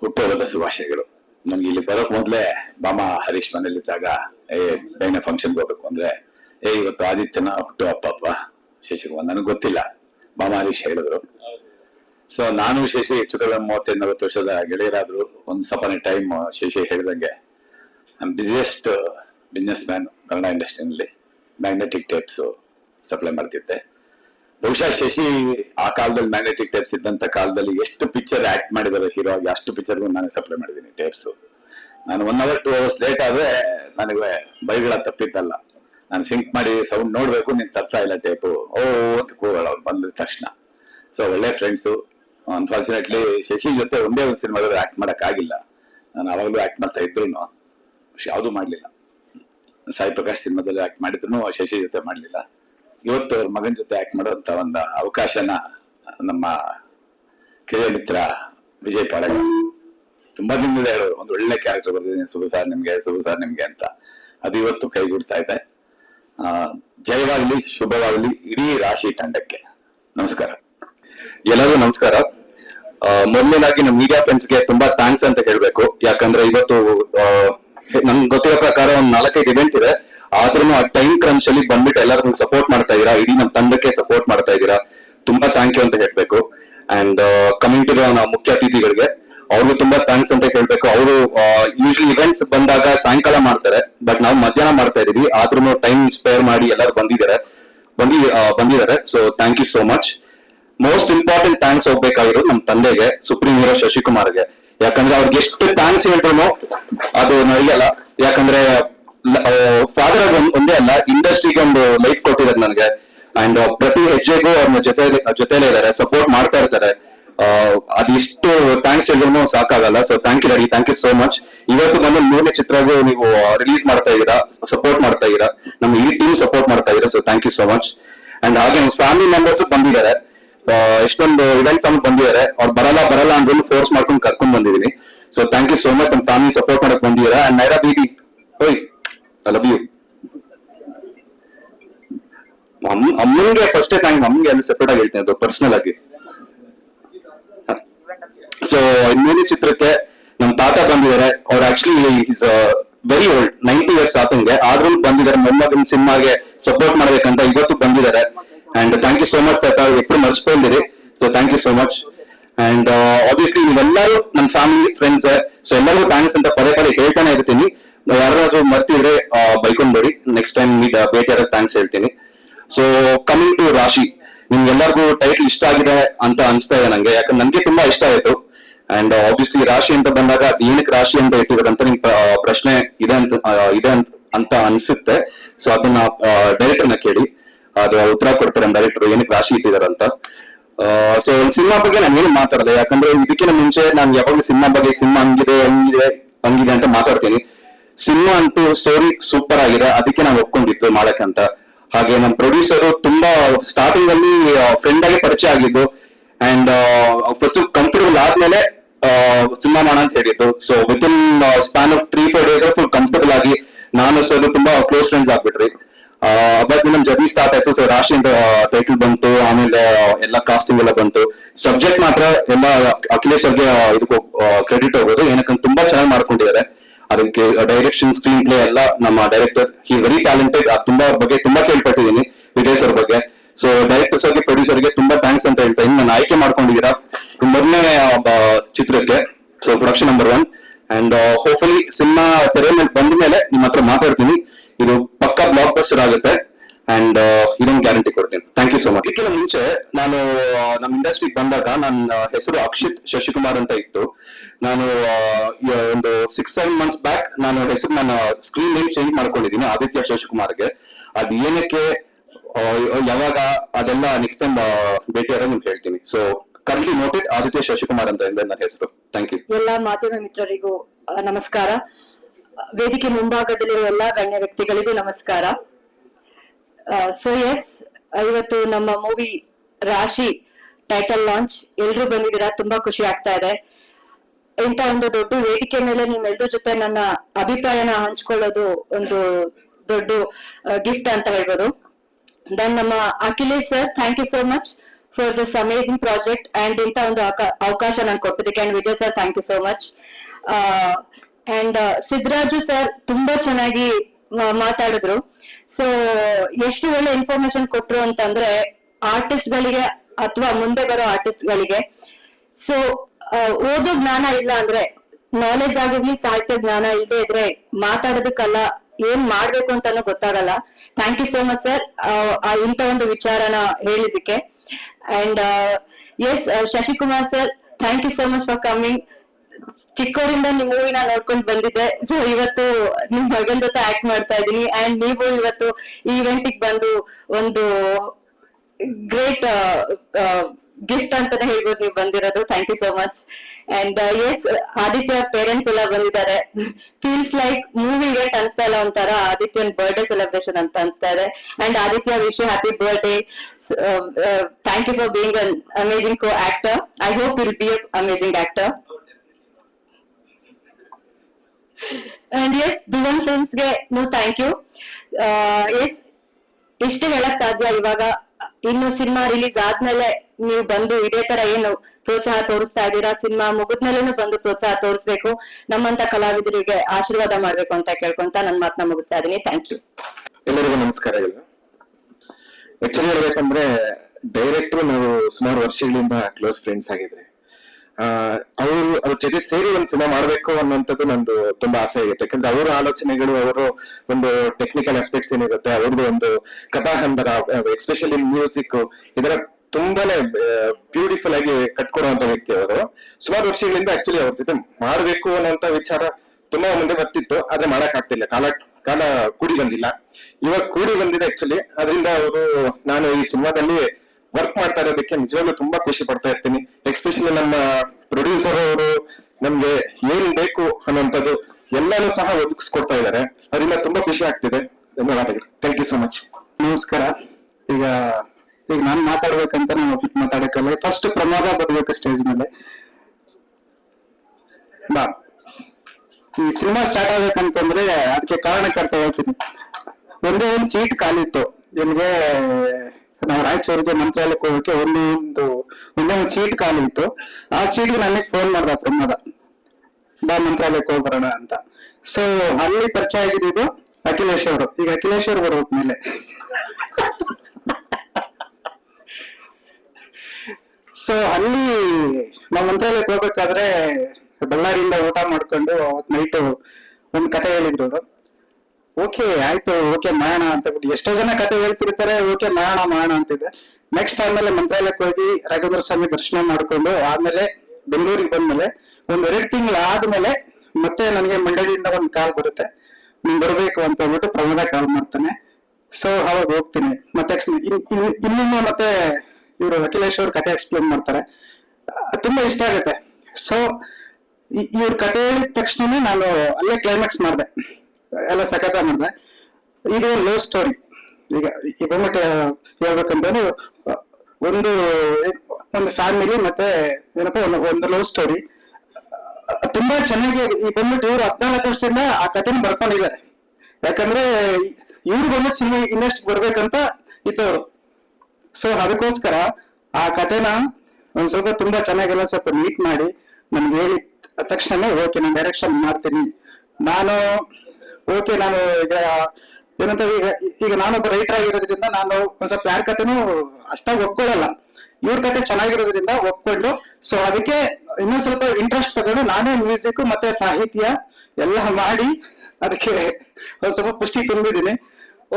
ಹುಟ್ಟುಹಬ್ಬದ ಶುಭಾಶಯಗಳು. ನಮ್ಗೆ ಇಲ್ಲಿ ಬರೋಕ್ ಮೊದ್ಲೇ ಬಾಮ ಹರೀಶ್ ಮನೇಲಿದ್ದಾಗ, ಏ ಬೇಗನೆ ಫಂಕ್ಷನ್ಗೆ ಹೋಗ್ಬೇಕು ಅಂದ್ರೆ, ಏ, ಇವತ್ತು ಆದಿತ್ಯನ ಹುಟ್ಟುಹಬ್ಬ ಶಶಿಕುಮಾರ್ ನನಗೆ ಗೊತ್ತಿಲ್ಲ. ಬಾಮ ಹರೀಶ್ ಹೇಳಿದ್ರು. ಸೊ ನಾನು ಶಶಿ ಹೆಚ್ಚು ಕಡಿಮೆ ಮೂವತ್ತೈದು, ನಲವತ್ತು ವರ್ಷದ ಗೆಳೆಯರಾದ್ರು. ಒಂದ್ ಸಪನೆ ಟೈಮ್ ಶಶಿ ಹೇಳಿದಂಗೆ ನಮ್ ಬಿಸಿಯೆಸ್ಟ್ ಬಿಸ್ನೆಸ್ ಮ್ಯಾನ್ ಕನ್ನಡ ಇಂಡಸ್ಟ್ರಿನಲ್ಲಿ ಮ್ಯಾಗ್ನೆಟಿಕ್ ಟೇಪ್ಸ್ ಸಪ್ಲೈ ಮಾಡ್ತಿದ್ದೆ. ಬಹುಶಃ ಶಶಿ ಆ ಕಾಲದಲ್ಲಿ ಮ್ಯಾಗ್ನೆಟಿಕ್ ಟೇಪ್ಸ್ ಇದ್ದಂತ ಕಾಲದಲ್ಲಿ ಎಷ್ಟು ಪಿಕ್ಚರ್ ಆಕ್ಟ್ ಮಾಡಿದಾರೆ ಹೀರೋ ಆಗಿ ಅಷ್ಟು ಪಿಕ್ಚರ್ಗೂ ನಾನು ಸಪ್ಲೈ ಮಾಡಿದ್ದೀನಿ ಟೇಪ್ಸ್ ನಾನು one hour two hours late ಆದ್ರೆ ನನಗೆ ಬೈಗಳ ತಪ್ಪಿದ್ದಲ್ಲ. ನಾನು ಸಿಂಕ್ ಮಾಡಿ ಸೌಂಡ್ ನೋಡ್ಬೇಕು, ನೀನ್ ತರ್ತಾ ಇಲ್ಲ ಟೇಪು ಓ, ಅಂತ ಕೂಗೋಳ ಬಂದ ತಕ್ಷಣ. ಸೊ ಒಳ್ಳೆ ಫ್ರೆಂಡ್ಸು ಅನ್ಫಾರ್ಚುನೇಟ್ಲಿ ಶಶಿ ಜೊತೆ ಒಂದೇ ಒಂದು ಸಿನಿಮಾದಲ್ಲಿ ಆಕ್ಟ್ ಮಾಡಕ್ ಆಗಿಲ್ಲ. ನಾನು ಅವಾಗಲೂ ಆಕ್ಟ್ ಮಾಡ್ತಾ ಇದ್ರು ಯಾವುದೂ ಮಾಡಲಿಲ್ಲ. ಸಾಯಿ ಪ್ರಕಾಶ್ ಸಿನಿಮಾದಲ್ಲಿ ಆಕ್ಟ್ ಮಾಡಿದ್ರು ಶಶಿ ಜೊತೆ ಮಾಡ್ಲಿಲ್ಲ. ಇವತ್ತು ಅವ್ರ ಮಗನ ಜೊತೆ ಆಕ್ಟ್ ಮಾಡುವಂತ ಒಂದು ಅವಕಾಶನ ನಮ್ಮ ಕಿರಿಯ ಮಿತ್ರ ವಿಜಯ್ ಪಾಡಗ ತುಂಬಾ ದಿನದಿಂದ ಹೇಳೋರು. ಒಂದು ಒಳ್ಳೆ ಕ್ಯಾರೆಕ್ಟರ್ ಬರ್ದಿದ್ದೀನಿ. ಸುಗು ಸರ್ ನಿಮ್ಗೆ ಸುಗು ಸರ್ ನಿಮ್ಗೆ ಅಂತ. ಅದು ಇವತ್ತು ಕೈಗೂಡ್ತಾ ಇದೆ. ಜಯವಾಗ್ಲಿ, ಶುಭವಾಗ್ಲಿ ಇಡೀ ರಾಶಿ ತಂಡಕ್ಕೆ. ನಮಸ್ಕಾರ. ಎಲ್ಲರಿಗೂ ನಮಸ್ಕಾರ. ಮೊದಲನೇದಾಗಿ ನಮ್ಮ ಮೀಡಿಯಾ ಫ್ರೆಂಡ್ಸ್ಗೆ ತುಂಬಾ ಥ್ಯಾಂಕ್ಸ್ ಅಂತ ಹೇಳ್ಬೇಕು. ಯಾಕಂದ್ರೆ ಇವತ್ತು ನಮ್ಗೆ ಗೊತ್ತಿರೋ ಪ್ರಕಾರ ಒಂದ್ ನಾಲ್ಕೈದು ಇವೆಂಟ್ ಇದೆ. ಆದ್ರೂ ಆ ಟೈಮ್ ಕ್ರಂಚ್ ಅಲ್ಲಿ ಬಂದ್ಬಿಟ್ಟು ಎಲ್ಲರೂ ಸಪೋರ್ಟ್ ಮಾಡ್ತಾ ಇದೀರಾ ಇಡೀ ನಮ್ ತಂಡಕ್ಕೆ ಸಪೋರ್ಟ್ ಮಾಡ್ತಾ ಇದೀರಾ ತುಂಬಾ ಥ್ಯಾಂಕ್ ಯು ಅಂತ ಹೇಳ್ಬೇಕು. ಅಂಡ್ ಕಮಿಂಗ್ ಟು ಮುಖ್ಯ ಅತಿಥಿಗಳಿಗೆ, ಅವ್ರಿಗೂ ತುಂಬಾ ಥ್ಯಾಂಕ್ಸ್ ಅಂತ ಹೇಳ್ಬೇಕು ಅವರು ಯೂಶಲಿ ಇವೆಂಟ್ಸ್ ಬಂದಾಗ ಸಾಯಂಕಾಲ ಮಾಡ್ತಾರೆ. ಬಟ್ ನಾವು ಮಧ್ಯಾಹ್ನ ಮಾಡ್ತಾ ಇದೀವಿ ಆದ್ರೂ ಟೈಮ್ ಸ್ಪೇರ್ ಮಾಡಿ ಎಲ್ಲರೂ ಬಂದಿದ್ದಾರೆ. ಬಂದಿ ಬಂದಿದ್ದಾರೆ. So thank you so much most important thanks ಹೋಗ್ಬೇಕಾಗಿರೋದು ನಮ್ಮ ತಂದೆಗೆ ಸುಪ್ರೀಂ ಹೀರೋ ಶಶಿಕುಮಾರ್ಗೆ. ಯಾಕಂದ್ರೆ ಅವ್ರಿಗೆ ಎಷ್ಟು ಥ್ಯಾಂಕ್ಸ್ ಹೇಳ್ರು ಅದು ನಡೆಯಲ್ಲ. ಯಾಕಂದ್ರೆ ಫಾದರ್ ಆಗಿ ಒಂದ್- ಅಲ್ಲ ಇಂಡಸ್ಟ್ರಿಗೆ ಒಂದು ಲೈಫ್ ಕೊಟ್ಟಿದ್ದಾರೆ ನನಗೆ. ಅಂಡ್ ಪ್ರತಿ ಹೆಜ್ಜೆಗೂ ಅವ್ರ ಜೊತೆ ಜೊತೆಲೇ ಇದ್ದಾರೆ ಸಪೋರ್ಟ್ ಮಾಡ್ತಾ ಇರ್ತಾರೆ. ಅದಿಷ್ಟು ಥ್ಯಾಂಕ್ಸ್ ಹೇಳಿದ್ರು ಸಾಕಾಗಲ್ಲ. So thank you ready thank you so much ಇವತ್ತು ಬಂದು ಮೂರನೇ ಚಿತ್ರಗೂ ನೀವು ರಿಲೀಸ್ ಮಾಡ್ತಾ ಇದ್ದೀರಾ ಸಪೋರ್ಟ್ ಮಾಡ್ತಾ ಇದ್ದೀರಾ. ನಮ್ಮ ಈ ಟೀಮ್ ಸಪೋರ್ಟ್ ಮಾಡ್ತಾ ಇದ್ದೀರಾ. So thank you so much and ಹಾಗೆ ನಮ್ಮ ಫ್ಯಾಮಿಲಿ ಮೆಂಬರ್ಸ್ ಬಂದಿದ್ದಾರೆ. ಎಷ್ಟೊಂದು ಇವೆಂಟ್ಸ್ ಅನ್ನು ಬಂದಿದ್ದಾರೆ. ಅವ್ರು ಬರಲ್ಲ ಬರಲ್ಲ ಅಂದ್ರೂ ಫೋರ್ಸ್ ಮಾಡ್ಕೊಂಡು ಕರ್ಕೊಂಡ್ ಬಂದಿದೀನಿ so thank you so much ನಮ್ಮ ಫ್ಯಾಮಿಲಿ ಸಪೋರ್ಟ್ ಮಾಡಕ್ ಬಂದಿದ್ದಾರೆ. ಅಂಡ್ ನೈರಾ ಬೀದಿ ಓಯ್ ಐ ಲವ್ ಯು ಅಮ್ಮನಿಗೆ ಫಸ್ಟ್ ಟೈಮ್ ನಮ್ಗೆ ಅಲ್ಲಿ ಸೆಪರೇಟ್ ಆಗಿ ಹೇಳ್ತೀನಿ ಅದು ಪರ್ಸನಲ್ ಆಗಿ. ಸೊ ಇನ್ನೊಂದು ಚಿತ್ರಕ್ಕೆ ನಮ್ ತಾತ ಬಂದಿದ್ದಾರೆ. ಅವ್ರು actually is very old ninety years ಆತಂಗೆ. ಆದ್ರೂ ಬಂದಿದ್ದಾರೆ. ಮೊಮ್ಮಗನ ಸಿನಿಮಾಗೆ ಸಪೋರ್ಟ್ ಮಾಡ್ಬೇಕಂತ ಇವತ್ತು ಬಂದಿದ್ದಾರೆ. And thank you so much ತಾತ. ಎప్పుడు ಮರ್ಸ್ಕೊಂಡಿರಿ. So thank you so much and obviously ನೀವೆಲ್ಲರೂ ನಮ್ಮ ಫ್ಯಾಮಿಲಿ ಫ್ರೆಂಡ್ಸ್ ಸೊ ಎಲ್ಲರಿಗೂ ಥ್ಯಾಂಕ್ಸ್ ಅಂತ ಪದೇ ಪದೇ ಹೇಳ್ತಾನೆ ಇರ್ತೀನಿ. ಯಾರಾದ್ರೂ ಮರ್ತಿದ್ರೆ ಬೈಕೊಂಡ್ಬೇಡಿ ನೆಕ್ಸ್ಟ್ ಟೈಮ್ ಮೀಟ್ ಭೇಟಿ ಆದ್ರೆ ಥ್ಯಾಂಕ್ಸ್ ಹೇಳ್ತೀನಿ. ಸೊ ಕಮಿಂಗ್ ಟು ರಾಶಿ ನಿಮ್ಗೆಲ್ಲರಿಗೂ ಟೈಟ್ಲ್ ಇಷ್ಟ ಆಗಿದೆ ಅಂತ ಅನ್ಸ್ತಾ ಇದೆ ನಂಗೆ. ಯಾಕಂದ್ರೆ ನನ್ಗೆ ತುಂಬಾ ಇಷ್ಟ ಆಯ್ತು. ಅಂಡ್ ಆಬ್ವಿಯಸ್ಲಿ ರಾಶಿ ಅಂತ ಬಂದಾಗ ಅದ್ ಏನಕ್ಕೆ ರಾಶಿ ಅಂತ ಇಟ್ಟಿದ್ದಾರೆ ಅಂತ ನಿಮ್ಗೆ ಪ್ರಶ್ನೆ ಇದೆ ಅಂತ ಇದೆ ಅಂತ ಅಂತ ಅನ್ಸುತ್ತೆ. ಸೊ ಅದನ್ನ ಡೈರೆಕ್ಟರ್ನ ಕೇಳಿ. ಅದು ಉತ್ತರ ಕೊಡ್ತಾರೆ ಡೈರೆಕ್ಟರ್ ಏನಕ್ಕೆ ರಾಶಿ ಇಟ್ಟಿದ್ದಾರೆ ಅಂತ. ಸೊ ಸಿನಿಮಾ ಬಗ್ಗೆ ನಾನು ಏನು ಮಾತಾಡದೆ? ಯಾಕಂದ್ರೆ ಇದಕ್ಕಿಂತ ಮುಂಚೆ ನಾನು ಯಾವಾಗಲೂ ಸಿನಿಮಾ ಬಗ್ಗೆ, ಸಿನಿಮಾ ಹಂಗಿದೆ ಹಂಗಿದೆ ಹಂಗಿದೆ ಅಂತ ಮಾತಾಡ್ತೀನಿ. ಸಿನಿಮಾ ಅಂತೂ ಸ್ಟೋರಿ ಸೂಪರ್ ಆಗಿದೆ. ಅದಕ್ಕೆ ನಾವು ಒಪ್ಪಿಕೊಂಡಿತ್ತು ಮಾಡಕ್ಕಂತ ಹಾಗೆ ನಮ್ಮ ಪ್ರೊಡ್ಯೂಸರ್ ತುಂಬಾ ಸ್ಟಾರ್ಟಿಂಗ್ ಅಲ್ಲಿ ಫ್ರೆಂಡ್ ಆಗಿ ಪರಿಚಯ ಆಗಿದ್ದು. ಅಂಡ್ ಫಸ್ಟ್ ಕಂಫರ್ಟಬಲ್ ಆದ್ಮೇಲೆ ಸಿನಿಮಾ ಮಾಡ ಅಂತ ಹೇಳಿತ್ತು so within span of three four days full comfortable ಆಗಿ ನಾನು ಸರ್ ತುಂಬಾ ಕ್ಲೋಸ್ ಫ್ರೆಂಡ್ಸ್ ಆಗ್ಬಿಟ್ರಿ ಬಟ್ ನಮ್ ಜರ್ನಿ ಸ್ಟಾರ್ಟ್ ಆಯ್ತು. ಸೊ ರಾಶಿ ಟೈಟಲ್ ಬಂತು. ಆಮೇಲೆ ಎಲ್ಲ ಕಾಸ್ಟಿಂಗ್ ಎಲ್ಲ ಬಂತು. ಸಬ್ಜೆಕ್ಟ್ ಮಾತ್ರ ಎಲ್ಲ ಅಖಿಲೇಶ್ ಅವ್ರಿಗೆ ಇದಕ್ಕೂ ಕ್ರೆಡಿಟ್ ಹೋಗೋದು ಏನಕ್ಕಂತ ತುಂಬಾ ಚೆನ್ನಾಗಿ ಮಾಡ್ಕೊಂಡಿದ್ದಾರೆ. ಅದಕ್ಕೆ ಡೈರೆಕ್ಷನ್ ಸ್ಕ್ರೀನ್ ಪ್ಲೇ ಎಲ್ಲ ನಮ್ಮ ಡೈರೆಕ್ಟರ್ ಹಿ ವೆರಿ ಟ್ಯಾಲೆಂಟೆಡ್ ತುಂಬಾ ಬಗ್ಗೆ ತುಂಬಾ ಕೇಳ್ಪಟ್ಟಿದ್ದೀನಿ, ವಿಜಯ್ ಸರ್ ಬಗ್ಗೆ. ಸೊ ಡೈರೆಕ್ಟರ್ಸ್ ಆಗಿ ಪ್ರೊಡ್ಯೂಸರ್ಗೆ ತುಂಬಾ ಥ್ಯಾಂಕ್ಸ್ ಅಂತ ಹೇಳ್ತಾ ಇದ್ದೀನಿ. ಆಯ್ಕೆ ಮಾಡ್ಕೊಂಡಿದ್ದೀರಾ? ಮೊದಲನೇ ಚಿತ್ರಕ್ಕೆ. So production number one and hopefully cinema ತೆರೆ ಮೇಲೆ ಬಂದ ಮೇಲೆ ನಿಮ್ಮ ಹತ್ರ ಮಾತಾಡ್ತೀನಿ. ಇದು ಪಕ್ಕಾ ಬ್ಲಾಕ್ ಬಸ್ಟರ್ ಆಗುತ್ತೆ. ಅಂಡ್ ಇದೊಂದು ಗ್ಯಾರಂಟಿ ಕೊಡ್ತೀನಿ. ಥ್ಯಾಂಕ್ ಯು ಸೋ ಮಚ್ ಇದಕ್ಕಿಂತ ಮುಂಚೆ ನಾನು ನಮ್ಮ ಇಂಡಸ್ಟ್ರಿಗೆ ಬಂದಾಗ ನನ್ನ ಹೆಸರು ಅಕ್ಷಿತ್ ಶಶಿಕುಮಾರ್ ಅಂತ ಇತ್ತು. ನಾನು ಒಂದು ಸಿಕ್ಸ್ ಸೆವೆನ್ ಮಂತ್ಸ್ ಬ್ಯಾಕ್ ನಾನು ಹೆಸರು, ನನ್ನ ಸ್ಕ್ರೀನ್ ನೇಮ್ ಚೇಂಜ್ ಮಾಡ್ಕೊಂಡಿದ್ದೀನಿ, ಆದಿತ್ಯ ಶಶಿಕುಮಾರ್ಗೆ. ಅದ್ ಏನಕ್ಕೆ ಯಾವಾಗ ಅದೆಲ್ಲ ನೆಕ್ಸ್ಟ್ ಟೈಮ್ ಭೇಟಿಯಾದಾಗ ನಿಮ್ಗೆ ಹೇಳ್ತೀನಿ. ಸೊ ಕರ್ಲಿ ನೋಟೆಡ್ ಆದಿತ್ಯ ಶಶಿಕುಮಾರ್ ಅಂತ ಇದೆ ನನ್ನ ಹೆಸರು. ಥ್ಯಾಂಕ್ ಯು ಎಲ್ಲ ಮಾಧ್ಯಮ ಮಿತ್ರರಿಗೂ ನಮಸ್ಕಾರ. ವೇದಿಕೆ ಮುಂಭಾಗದಲ್ಲಿರುವ ಎಲ್ಲಾ ಗಣ್ಯ ವ್ಯಕ್ತಿಗಳಿಗೂ ನಮಸ್ಕಾರ. ಸೊ ಎಸ್ ಇವತ್ತು ನಮ್ಮ ಮೂವಿ ರಾಶಿ ಟೈಟಲ್ ಲಾಂಚ್ ಎಲ್ರು ಬಂದಿದ್ದೀರಾ? ತುಂಬಾ ಖುಷಿ ಆಗ್ತಾ ಇದೆ. ಇಂತ ಒಂದು ದೊಡ್ಡ ವೇದಿಕೆ ಮೇಲೆ ನಿಮ್ಮೆಲ್ಲರ ಜೊತೆ ನನ್ನ ಅಭಿಪ್ರಾಯನ ಹಂಚ್ಕೊಳ್ಳೋದು ಒಂದು ದೊಡ್ಡ ಗಿಫ್ಟ್ ಅಂತ ಹೇಳ್ಬೋದು. ದನ್ ನಮ್ಮ Akhilesh sir thank you so much for this amazing project and ಇಂತ ಒಂದು ಅವಕ- ಅವಕಾಶ ನಾನು ಕೊಟ್ಟಿದ್ದಕ್ಕೆ and Vijay sir thank you so much and Siddaraju sir ತುಂಬಾ ಚೆನ್ನಾಗಿ ಮಾತಾಡಿದ್ರು. ಸೊ ಎಷ್ಟು ಒಳ್ಳೆ ಇನ್ಫಾರ್ಮೇಶನ್ ಕೊಟ್ರು ಅಂತಂದ್ರೆ ಆರ್ಟಿಸ್ಟ್ ಗಳಿಗೆ ಅಥವಾ ಮುಂದೆ ಬರೋ ಆರ್ಟಿಸ್ಟ್ ಗಳಿಗೆ ಸೊ ಓದೋ ಜ್ಞಾನ ಇಲ್ಲ ಅಂದ್ರೆ ನಾಲೆಜ್ ಆಗಿರ್ಲಿ, ಸಾಹಿತ್ಯ ಜ್ಞಾನ ಇಲ್ಲದೆ ಇದ್ರೆ ಮಾತಾಡೋದಕ್ಕಲ್ಲ ಏನ್ ಮಾಡ್ಬೇಕು ಅಂತಾನು ಗೊತ್ತಾಗಲ್ಲ. Thank you so much sir ಇಂತ ಒಂದು ವಿಚಾರನ ಹೇಳಿದಕ್ಕೆ and S Shashikumar sir thank you so much for coming ಚಿಕ್ಕವರಿಂದ ನಿಮ್ ಮೂವಿನ ನೋಡ್ಕೊಂಡ್ ಬಂದಿದ್ದೆ. ಸೊ ಇವತ್ತು ನಿಮ್ ಮಗನ್ ಜೊತೆ ಆಕ್ಟ್ ಮಾಡ್ತಾ ಇದೀನಿ ಅಂಡ್ ನೀವು ಇವತ್ತು ಈ ಇವೆಂಟ್ ಬಂದು ಒಂದು ಗ್ರೇಟ್ ಗಿಫ್ಟ್ ಅಂತಾನೆ ಹೇಳ್ಬೋದು ನೀವು ಬಂದಿರೋದು. Thank you so much and S Aditya parents ಎಲ್ಲ ಬಂದಿದ್ದಾರೆ. ಫೀಲ್ಸ್ ಲೈಕ್ ಮೂವಿ ಇವೆಂಟ್ ಅನ್ಸ್ತಾ ಇಲ್ಲ ಒಂಥರ ಆದಿತ್ಯನ್ ಬರ್ಡೇ ಸೆಲೆಬ್ರೇಷನ್ ಅಂತ ಅನ್ಸ್ತಾ ಇದೆ. And Aditya wish happy birthday thank you for being an amazing co actor I hope will be amazing actor and S Dhuvan ಫಿಲ್ಮ್ಸ್ಗೆ no thank you ಎಸ್ ಇಷ್ಟು ಹೇಳಕ್ ಸಾಧ್ಯ ಇವಾಗ, ಇನ್ನು ಸಿನಿಮಾ ರಿಲೀಸ್ ಆದ್ಮೇಲೆ ನೀವು ಬಂದು ಇದೇ ತರ ಏನು ಪ್ರೋತ್ಸಾಹ ತೋರಿಸ್ತಾ ಇದ್ದೀರಾ? ಸಿನಿಮಾ ಮುಗಿದ್ಮೇಲೆನು ಬಂದು ಪ್ರೋತ್ಸಾಹ ತೋರಿಸ್ಬೇಕು. ನಮ್ಮಂತ ಕಲಾವಿದರಿಗೆ ಆಶೀರ್ವಾದ ಮಾಡ್ಬೇಕು ಅಂತ ಕೇಳ್ಕೊಂತ ನನ್ನ ಮಾತನ್ನ ಮುಗಿಸ್ತಾ ಇದೀನಿ ಥ್ಯಾಂಕ್ ಯು ಎಲ್ಲರಿಗೂ ನಮಸ್ಕಾರಗಳು ಆಕ್ಚುಲಿ ಹೇಳ್ಬೇಕಂದ್ರೆ ಡೈರೆಕ್ಟರ್ ನಾವು ಸುಮಾರು ವರ್ಷಗಳಿಂದ ಕ್ಲೋಸ್ ಫ್ರೆಂಡ್ಸ್ ಆಗಿದ್ರೆ ಅವರು ಅವ್ರ ಜೊತೆ ಸೇರಿ ಒಂದು ಸಿನಿಮಾ ಮಾಡ್ಬೇಕು ಅನ್ನೋಂಥದ್ದು ನಂದು ತುಂಬಾ ಆಸೆ ಆಗುತ್ತೆ ಯಾಕಂದ್ರೆ ಅವರ ಆಲೋಚನೆಗಳು, ಅವರು ಒಂದು ಟೆಕ್ನಿಕಲ್ ಆಸ್ಪೆಕ್ಟ್ಸ್ ಏನಿರುತ್ತೆ ಅವ್ರದ್ದು ಒಂದು ಕಥಾಹಂದರ ಎಸ್ಪೆಷಲಿ ಮ್ಯೂಸಿಕ್ ಇದರ ತುಂಬಾನೇ ಬ್ಯೂಟಿಫುಲ್ ಆಗಿ ಕಟ್ಕೊಡುವಂತ ವ್ಯಕ್ತಿ ಅವರು. ಸುಮಾರು ವರ್ಷಗಳಿಂದ ಆಕ್ಚುಲಿ ಅವ್ರ ಜೊತೆ ಮಾಡ್ಬೇಕು ಅನ್ನೋಂತ ವಿಚಾರ ತುಂಬಾ ಮುಂದೆ ಬರ್ತಿತ್ತು, ಆದ್ರೆ ಮಾಡಕ್ ಆಗ್ತಿಲ್ಲ ಕಾಲ ಕಾಲ ಕೂಡಿ ಬಂದಿಲ್ಲ. ಇವಾಗ ಕೂಡಿ ಬಂದಿದೆ ಆಕ್ಚುಲಿ ಅದರಿಂದ ಅವರು, ನಾನು ಈ ಸಿನಿಮಾದಲ್ಲಿ ವರ್ಕ್ ಮಾಡ್ತಾ ಇರೋದಕ್ಕೆ ನಿಜವಾಗ್ಲೂ ತುಂಬಾ ಖುಷಿ ಪಡ್ತಾ ಇರ್ತೀನಿ. ಎಕ್ಸ್ಪೆಷಲಿ ನಮ್ಮ ಪ್ರೊಡ್ಯೂಸರ್ ಅವರು ನಮ್ಗೆ ಏನ್ ಬೇಕು ಅನ್ನೋಂಥದ್ದು ಎಲ್ಲಾನು ಸಹ ಒದಗಿಸ್ಕೊಡ್ತಾ ಇದ್ದಾರೆ. ಅದರಿಂದ ತುಂಬಾ ಖುಷಿ ಆಗ್ತಿದೆ. ಧನ್ಯವಾದಗಳು. ಥ್ಯಾಂಕ್ ಯು ಸೊ ಮಚ್ ನಮಸ್ಕಾರ. ಈಗ ಈಗ ನಾನು ಮಾತಾಡ್ಬೇಕಂತ ನಾನು ಮಾತಾಡಕ್ಕಲ್ಲ. ಫಸ್ಟ್ ಪ್ರಮಾದ ಬರ್ಬೇಕು ಸ್ಟೇಜ್ ಮೇಲೆ. ಬಾ. ಈ ಸಿನಿಮಾ ಸ್ಟಾರ್ಟ್ ಆಗ್ಬೇಕಂತಂದ್ರೆ ಅದಕ್ಕೆ ಕಾರಣಕರ್ತ ಹೇಳ್ತೀನಿ. ಒಂದೇ ಒಂದು ಸೀಟ್ ಖಾಲಿ ಇತ್ತು. ಎಲ್ಲಿಗೆ ನಾವು ರಾಯಚೂರಿಗೆ ಮಂತ್ರಾಲಯಕ್ಕೆ ಹೋಗಕ್ಕೆ ಒಂದು ಒಂದು ಒಂದೇ ಒಂದು ಸೀಟ್ ಖಾಲಿ ಇತ್ತು. ಆ ಸೀಟ್ಗೆ ನನಗೆ ಫೋನ್ ಮಾಡ್ದ ಪ್ರಮೋದ, ಬಾ ಮಂತ್ರಾಲಯಕ್ಕೆ ಹೋಗ್ಬರೋಣ ಅಂತ. ಸೊ ಅಲ್ಲಿ ಪರಿಚಯ ಆಗಿದ್ದು ಅಖಿಲೇಶ್ ಅವರು. ಈಗ ಅಖಿಲೇಶ್ ಅವರು ಬರ್ಬೇಕು ಮೇಲೆ. ಸೊ ಅಲ್ಲಿ ನಾವು ಮಂತ್ರಾಲಯಕ್ಕೆ ಹೋಗ್ಬೇಕಾದ್ರೆ ಬಳ್ಳಾರಿಯಿಂದ ಊಟ ಮಾಡ್ಕೊಂಡು ಅವತ್ ನೈಟ್ ಒಂದು ಕತೆ ಹೇಳಿದ್ರು ಅವರು. ಓಕೆ ಆಯ್ತು ಓಕೆ ಮಾಡೋಣ ಅಂತ ಬಿಟ್ಟು ಎಷ್ಟೋ ಜನ ಕತೆ ಹೇಳ್ತಿರ್ತಾರೆ ಓಕೆ ಮಾಡೋಣ ಮಾಡೋಣ ಅಂತಿದ್ರೆ ನೆಕ್ಸ್ಟ್ ಆಮೇಲೆ ಮಂತ್ರಾಲಯಕ್ಕೆ ಹೋಗಿ ರಾಘವೇಂದ್ರ ಸ್ವಾಮಿ ದರ್ಶನ ಮಾಡ್ಕೊಂಡು ಆಮೇಲೆ ಬೆಂಗಳೂರಿಗೆ ಬಂದ್ಮೇಲೆ ಒಂದ್ ಎರಡು ತಿಂಗಳು ಆದ್ಮೇಲೆ ಮತ್ತೆ ನನಗೆ ಮಂಡಳಿಯಿಂದ ಒಂದು ಕಾಲ್ ಬರುತ್ತೆ. ನೀನ್ ಬರ್ಬೇಕು ಅಂತ ಹೇಳ್ಬಿಟ್ಟು ಪ್ರಮೋದ ಕಾಲ್ ಮಾಡ್ತಾನೆ. ಸೊ ಅವಾಗ ಹೋಗ್ತೀನಿ. ಮತ್ತೆ ಇನ್ನೊಂದು ಮತ್ತೆ ಇವರು ಅಖಿಲೇಶ್ ಅವ್ರ ಕತೆ ಎಕ್ಸ್ಪ್ಲೇನ್ ಮಾಡ್ತಾರೆ. ತುಂಬಾ ಇಷ್ಟ ಆಗುತ್ತೆ. ಸೊ ಇವ್ರ ಕತೆ ಹೇಳಿದ ತಕ್ಷಣ ನಾನು ಅಲ್ಲೇ ಕ್ಲೈಮ್ಯಾಕ್ಸ್ ಮಾಡಿದೆ. ಎಲ್ಲ ಸಖತ್ ಮಾಡಿದೆ ಇದು ಲವ್ ಸ್ಟೋರಿ ಈಗ ಈ ಬೊಮ್ಮಟ ಹೇಳ್ಬೇಕಂದ್ರೆ ಒಂದು ಒಂದು ಫ್ಯಾಮಿಲಿ ಮತ್ತೆ ಏನಪ್ಪ, ಒಂದು ಒಂದು ಲವ್ ಸ್ಟೋರಿ ತುಂಬಾ ಚೆನ್ನಾಗಿ ಈ ಬಂದ್ಬಿಟ್ಟು ಇವ್ರು ಹದಿನಾಲ್ಕು ವರ್ಷದಿಂದ ಆ ಕಥೆನ ಬರ್ಕೊಂಡಿದ್ದಾರೆ. ಯಾಕಂದ್ರೆ ಇವ್ರು ಬಂದ್ಬಿಟ್ಟು ಸಿನಿಮಾ ಇಂಡಸ್ಟ್ರಿ ಬರ್ಬೇಕಂತ ಇದ್ದವರು. ಸೊ ಅದಕ್ಕೋಸ್ಕರ ಆ ಕಥೆನ ಒಂದ್ ಸ್ವಲ್ಪ ತುಂಬಾ ಚೆನ್ನಾಗೆಲ್ಲ ಸ್ವಲ್ಪ ಮೀಟ್ ಮಾಡಿ ನಮ್ಗೆ ಹೇಳಿ ತಕ್ಷಣ ಓಕೆ ನಾನು ಡೈರೆಕ್ಷನ್ ಮಾಡ್ತೀನಿ. ನಾನು ಓಕೆ ನಾನು ಈಗ ಏನಂತ ಈಗ ಈಗ ನಾನೊಬ್ಬ ರೈಟರ್ ಆಗಿರೋದ್ರಿಂದ ನಾನು ಒಂದ್ ಸ್ವಲ್ಪ ಯಾರ ಕಥೆನೂ ಅಷ್ಟಾಗಿ ಒಪ್ಕೊಳ್ಳಲ್ಲ. ಇವ್ರ ಕತೆ ಚೆನ್ನಾಗಿರೋದ್ರಿಂದ ಒಪ್ಕೊಂಡು ಸೊ ಅದಕ್ಕೆ ಇನ್ನೊಂದ್ ಸ್ವಲ್ಪ ಇಂಟ್ರೆಸ್ಟ್ ತಗೊಂಡು ನಾನೇ ಮ್ಯೂಸಿಕ್ ಮತ್ತೆ ಸಾಹಿತ್ಯ ಎಲ್ಲ ಮಾಡಿ ಅದಕ್ಕೆ ಒಂದ್ ಸ್ವಲ್ಪ ಪುಷ್ಟಿ ತುಂಬಿದ್ದೀನಿ.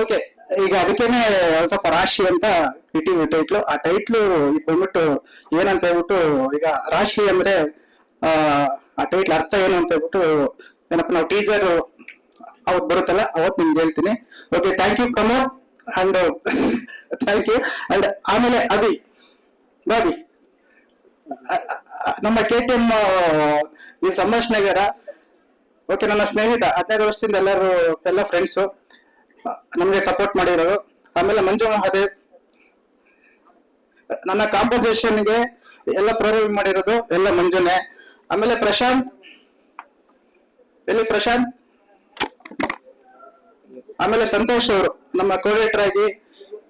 ಓಕೆ ಈಗ ಅದಕ್ಕೇನೆ ಒಂದ್ ಸ್ವಲ್ಪ ರಾಶಿ ಅಂತ ಇಟ್ಟಿವಿ ಟೈಟ್ಲು ಆ ಟೈಟ್ಲು ಇದು ಬಂದ್ಬಿಟ್ಟು ಏನಂತ ಹೇಳ್ಬಿಟ್ಟು ಈಗ ರಾಶಿ ಅಂದ್ರೆ, ಆ ಟೈಟ್ಲ್ ಅರ್ಥ ಏನು ಅಂತ ಹೇಳ್ಬಿಟ್ಟು ಏನಪ್ಪ, ನಾವು ಟೀಸರ್ ಅವತ್ ಬರುತ್ತಲ್ಲ, ಅವತ್ ನಿಮ್ಗೆ ಹೇಳ್ತೀನಿ. Okay thank you Pramod and thank you and ಆಮೇಲೆ ಅಭಿ, ಬಾಬಿ ನಮ್ಮ ಕೆ ಟಿ ಎಂ ಈ ನಗರ ಓಕೆ ನನ್ನ ಸ್ನೇಹಿತ, ಹದಿನೈದು ವರ್ಷದಿಂದ ಎಲ್ಲರೂ ಎಲ್ಲ ಫ್ರೆಂಡ್ಸು ನಮ್ಗೆ ಸಪೋರ್ಟ್ ಮಾಡಿರೋರು. ಆಮೇಲೆ ಮಂಜು ಮಹಾದೇವ್, ನನ್ನ ಕಾಂಪೋಸಿಷನ್ಗೆ ಎಲ್ಲ ಪ್ರೋಗ್ರಾಮ್ ಮಾಡಿರೋದು ಎಲ್ಲ ಮಂಜುನೆ. ಆಮೇಲೆ ಪ್ರಶಾಂತ್, ಎಲ್ಲಿ ಪ್ರಶಾಂತ್? ಆಮೇಲೆ ಸಂತೋಷ್ ಅವರು, ನಮ್ಮ ಕೋಆರ್ಡಿನೇಟರ್ ಆಗಿ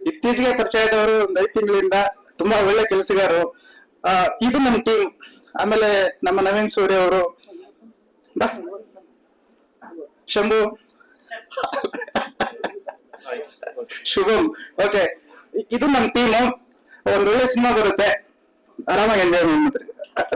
ಇತ್ತೀಚೆಗೆ ಪರಿಚಯ ಆದವರು ಒಂದು ಐದು ತಿಂಗಳಿಂದ ತುಂಬಾ ಒಳ್ಳೆ ಕೆಲಸಗಾರರು. ಇದು ನಮ್ಮ ಟೀಮ್ ಆಮೇಲೆ ನಮ್ಮ ನವೀನ್ ಸೂರ್ಯ ಅವರು. ಶಂಭು. ಶುಭಂ. ಓಕೆ ಇದು ನಮ್ಮ ಟೀಮು ಒಂದು ಒಳ್ಳೆ ಸಿನಿಮಾ ಬರುತ್ತೆ. ಆರಾಮಾಗಿ ಎಂಜಾಯ್ ಮಾಡ್ತಾರೆ